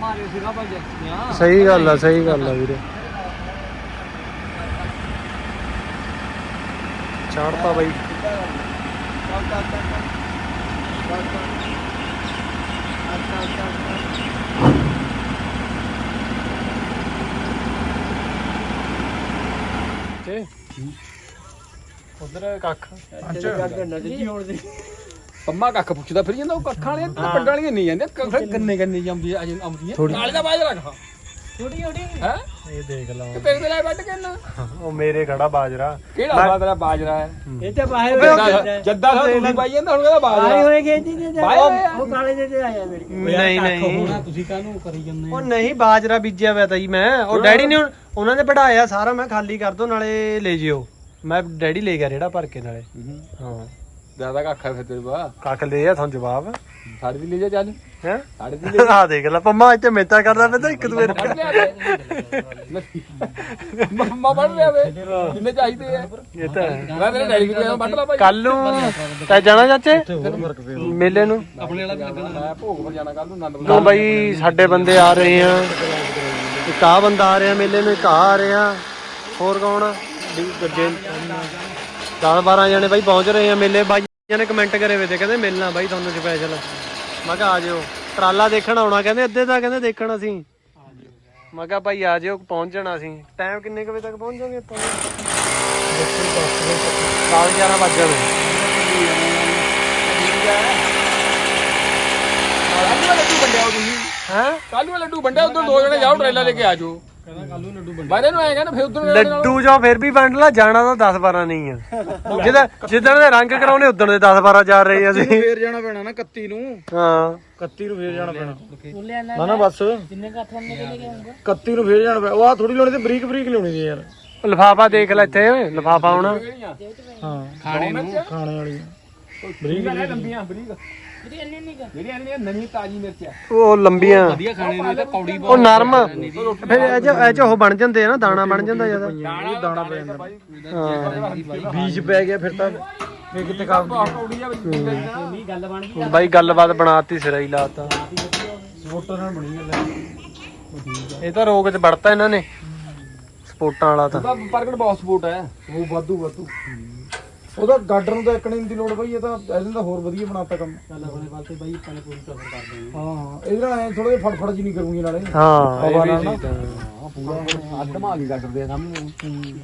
ਮਾਰੇ ਸੀਗਾ ਭਾਈ ਜੱਟੀਆਂ ਸਹੀ ਗੱਲ ਆ ਸਹੀ ਗੱਲ ਆ ਵੀਰੇ। ਛਾੜਤਾ ਬਾਈ। ਤੇ ਉਧਰ ਕੱਖ। ਪੰਮਾ ਕੱਖ ਪੁੱਛਦਾ ਫਿਰ ਜਾਂਦਾ ਉਹ ਕੱਖਾਂ ਵਾਲੇ ਤੇ ਪਿੰਡਾਂ ਵਾਲੀਆਂ ਨਹੀਂ ਜਾਂਦੇ ਗੰਨੇ ਗੰਨੇ ਜਾਂਦੀ ਆ ਆਉਂਦੀ ਆ ਨਾਲ ਦਾ ਬਾਜਰਾ ਖਾ ਥੋੜੀ ਥੋੜੀ ਹੈ? ਇਹ ਦੇਖ ਲਾ ਕਿ ਪੈਰ ਦੇ ਲੈ ਵੱਢ ਕੇ ਨਾ ਉਹ ਮੇਰੇ ਖੜਾ ਬਾਜਰਾ। ਕਿਹੜਾ ਬਾਜਰਾ ਬਾਜਰਾ ਹੈ? ਇਹ ਤਾਂ ਬਾਹਰ ਜੱਦਾ ਜੱਦਾ। ਸਾਹਿਬ ਤੁਸੀਂ ਪਾਈ ਜਾਂਦਾ ਹੁਣ ਕਹਿੰਦਾ ਆਏ ਬਾਜਰਾ। ਹੋਏ ਗਏ ਜੀ ਤੇ ਆ। ਉਹ ਕਾਲੇ ਦੇ ਤੇ ਆਇਆ ਮੇਰੀ ਨਹੀਂ ਨਹੀਂ। ਤੁਸੀਂ ਕਾਹਨੂੰ ਕਰੀ ਜਾਂਦੇ ਉਹ ਨਹੀਂ ਬਾਜਰਾ ਬੀਜਿਆ ਹੋਇਆ ਤਾਂ ਜੀ ਮੈਂ। ਉਹ ਡੈਡੀ ਨੇ ਉਹਨਾਂ ਨੇ ਵਢਾਇਆ ਸਾਰਾ ਮੈਂ ਖਾਲੀ ਕਰ ਦੋ ਨਾਲੇ ਲੈ ਜਿਓ। ਮੈਂ ਡੈਡੀ ਲੈ ਗਿਆ ਰੇੜਾ ਭਰ ਕੇ ਨਾਲੇ। ਹਾਂ। ਜ਼ਿਆਦਾ ਕੱਖਾ ਫਿਰ ਤੇਰੇ ਬਾ ਕੱਖ ਲੈ ਆ ਤੁਹਾਨੂੰ ਜਵਾਬ। ਸਾਡੇ ਦੀ ਲੈ ਜਾ ਚੱਲ। ਹੈ? ਸਾਡੇ ਦੀ ਲੈ ਆ ਦੇਖ ਲੈ ਪੰਮਾ ਇੱਥੇ ਮਿਹਨਤਾਂ ਕਰਦਾ ਪਿਆ ਤਾਂ ਇੱਕ ਦੂਏ ਨੂੰ ਵੱਢ ਲਿਆ ਮੰਮਾ ਵੱਢ ਲਿਆ ਵੇ। ਜਿੰਨੇ ਚਾਹੀਦੇ ਆ। ਇਹ ਤਾਂ। ਮੈਂ ਤੇਰੇ ਡੈਡੀ ਨੂੰ ਵੱਢ ਲਾ ਭਾਈ। ਕੱਲ ਨੂੰ ਤੈ ਜਾਣਾ ਚਾਚੇ? ਮੇਲੇ ਨੂੰ? ਆਪਣੇ ਵਾਲਾ ਵੀ ਲੱਗਣਾ ਮੈਂ ਭੋਗ ਪਰ ਜਾਣਾ ਕੱਲ ਨੂੰ ਆਨੰਦ ਲੋ ਬਾਈ ਸਾਡੇ ਬੰਦੇ ਆ ਰਹੇ ਆ। ਇੱਕ ਆ ਬੰਦਾ ਆ ਰਿਹਾ ਮੇਲੇ ਨੂੰ ਇੱਕ ਆ ਆ ਰਿਹਾ। ਹੋਰ ਕੌਣ ਆ? ਵੀ ਗੱਡੇ 10 12 ਜਣੇ ਬਾਈ ਪਹੁੰਚ ਰਹੇ ਆ ਮੇਲੇ ਬਾਈਆਂ ਨੇ ਕਮੈਂਟ ਕਰੇ ਵੇ ਤੇ ਕਹਿੰਦੇ ਮਿਲਣਾ ਬਾਈ ਤੁਹਾਨੂੰ ਸਪੈਸ਼ਲ ਮੈਂ ਕਿਹਾ ਆ ਜਿਓ ਟਰਾਲਾ ਦੇਖਣ ਆਉਣਾ ਕਹਿੰਦੇ ਅੱਧੇ ਤਾਂ ਕਹਿੰਦੇ ਦੇਖਣ ਅਸੀਂ। ਮੈਂ ਕਿਹਾ ਭਾਈ ਆ ਜਿਓ ਪਹੁੰਚ ਜਾਣਾ ਅਸੀਂ। ਟਾਈਮ ਕਿੰਨੇ ਕੁ ਵਜੇ ਤੱਕ ਪਹੁੰਚ ਜਾਵਾਂਗੇ ਆਪਾਂ 10 11 ਵੱਜ ਕੱਲ ਲੱਡੂ ਵੰਡਿਆ ਤੁਸੀਂ? ਹੈ? ਕੱਲ ਨੂੰ ਲੱਡੂ ਵੰਡਿਆ ਉਧਰ ਦੋ ਜਣੇ ਜਾਓ ਟ੍ਰੇਲਰ ਲੈ ਕੇ ਆ ਜਾਓ। ਕਹਿੰਦਾ ਕੱਲ ਲੱਡੂ ਬਾਰੇ ਨੂੰ ਆਏਗਾ ਨਾ ਫਿਰ ਉਧਰ ਲੱਡੂ ਜੋ ਫਿਰ ਵੀ ਵੰਡ ਲਾ ਜਾਣਾ ਤਾਂ 10 12 ਨਹੀਂ ਆ। ਜਿਹਦਾ ਜਿੱਦਣ ਦੇ ਰੰਗ ਕਰਾਉਣੇ ਉਦੋਂ ਦੇ 10 12 ਜਾ ਰਹੇ ਆ ਅਸੀਂ। ਫੇਰ ਜਾਣਾ ਪੈਣਾ ਨਾ 31 ਨੂੰ। ਹਾਂ। 31 ਨੂੰ ਫੇਰ ਜਾਣਾ ਪੈਣਾ। ਨਾ ਨਾ ਬਸ। ਜਿੰਨੇ ਕਾ ਤੁਹਾਨੂੰ ਕਿਹਨੇ ਗਿਆ ਹੋਊਗਾ 31 ਨੂੰ ਫੇਰ ਜਾਣਾ ਪੈਣਾ ਉਹ ਆ ਥੋੜੀ ਲਾਉਣੀ ਤੇ ਬਰੀਕ ਬਰੀਕ ਲਾਉਣੀ ਦੀ ਯਾਰ। ਲਫਾਫਾ ਦੇਖ ਲੈ ਇੱਥੇ ਲਫਾਫਾ ਹੁਣ। ਹਾਂ ਖਾਣੇ ਨੂੰ। ਖਾਣੇ ਵਾਲੀ। ਬਰੀਕ ਲੰਬੀਆਂ ਬਰੀਕ। ਜਿਹੜੀਆਂ ਇੰਨੀਆਂ ਨਵੀਂ ਤਾਜੀ ਮਿਰਚ। ਆ ਉਹ ਲੰਬੀਆਂ। ਵਧੀਆ ਖਾਣੇ ਨੂੰ ਇਹ ਤਾਂ ਕੌੜੀ ਉਹ ਨਰਮ। ਫਿਰ ਇਹ ਚ ਇਹ ਚ ਉਹ ਬਣ ਜਾਂਦੇ ਆ ਨਾ ਦਾਣਾ ਬਣ ਜਾਂਦਾ ਜ਼ਿਆਦਾ। ਦਾਣਾ ਪੈ ਜਾਂਦਾ ਹਾਂ ਬੀਜ ਪੈ ਗਿਆ ਫਿਰ ਤਾਂ ਫੇਰ ਕਿਤੇ ਕੰਮ ਕੌੜੀ ਆ ਨਹੀਂ ਗੱਲ ਬਣ ਗਈ। ਬਾਈ ਗੱਲਬਾਤ ਬਣਾਤੀ ਸਿਰਾ ਹੀ ਲਾਤਾ। ਸਪੋਰਟਰ ਨਾਲ ਬਣੀ ਗੱਲ ਇਹ ਤਾਂ ਰੋਗ ਚ ਵੜਤਾ ਇਹਨਾਂ ਨੇ। ਸਪੋਰਟਾਂ ਵਾਲਾ ਤਾਂ। ਪ੍ਰਗਟ ਬਹੁਤ ਸਪੋਰਟ ਹੈ। ਉਹ ਵਾਧੂ ਵਾਧੂ। ਉਹਦਾ ਗਾਡਰ ਨੂੰ ਤਾਂ ਇੱਕ ਨਹੀਂ ਦੀ ਲੋੜ ਬਈ ਇਹ ਤਾਂ ਇਹਦੇ ਤਾਂ ਹੋਰ ਵਧੀਆ ਬਣਾਤਾ ਕੰਮ। ਚੱਲ ਆਪਣੇ ਵੱਲ ਤੇ ਬਾਈ ਆਪਾਂ ਨੇ ਪੂਰੀ ਕਵਰ ਕਰ ਦੇਣੀ ਹਾਂ ਹਾਂ ਇਹਦੇ ਨਾਲ ਐ ਥੋੜਾ ਜਿਹਾ ਫੜਫੜ ਜੀ ਨਹੀਂ ਕਰੂੰਗੀ ਨਾਲੇ। ਹਾਂ ਇਹ ਵੀ ਨਾ। ਚੀਜ਼ ਤਾਂ ਪੂਰਾ ਅੱਧ ਮਾਗੀ ਕਰਦੇ ਆ ਸਾਹਮਣੇ।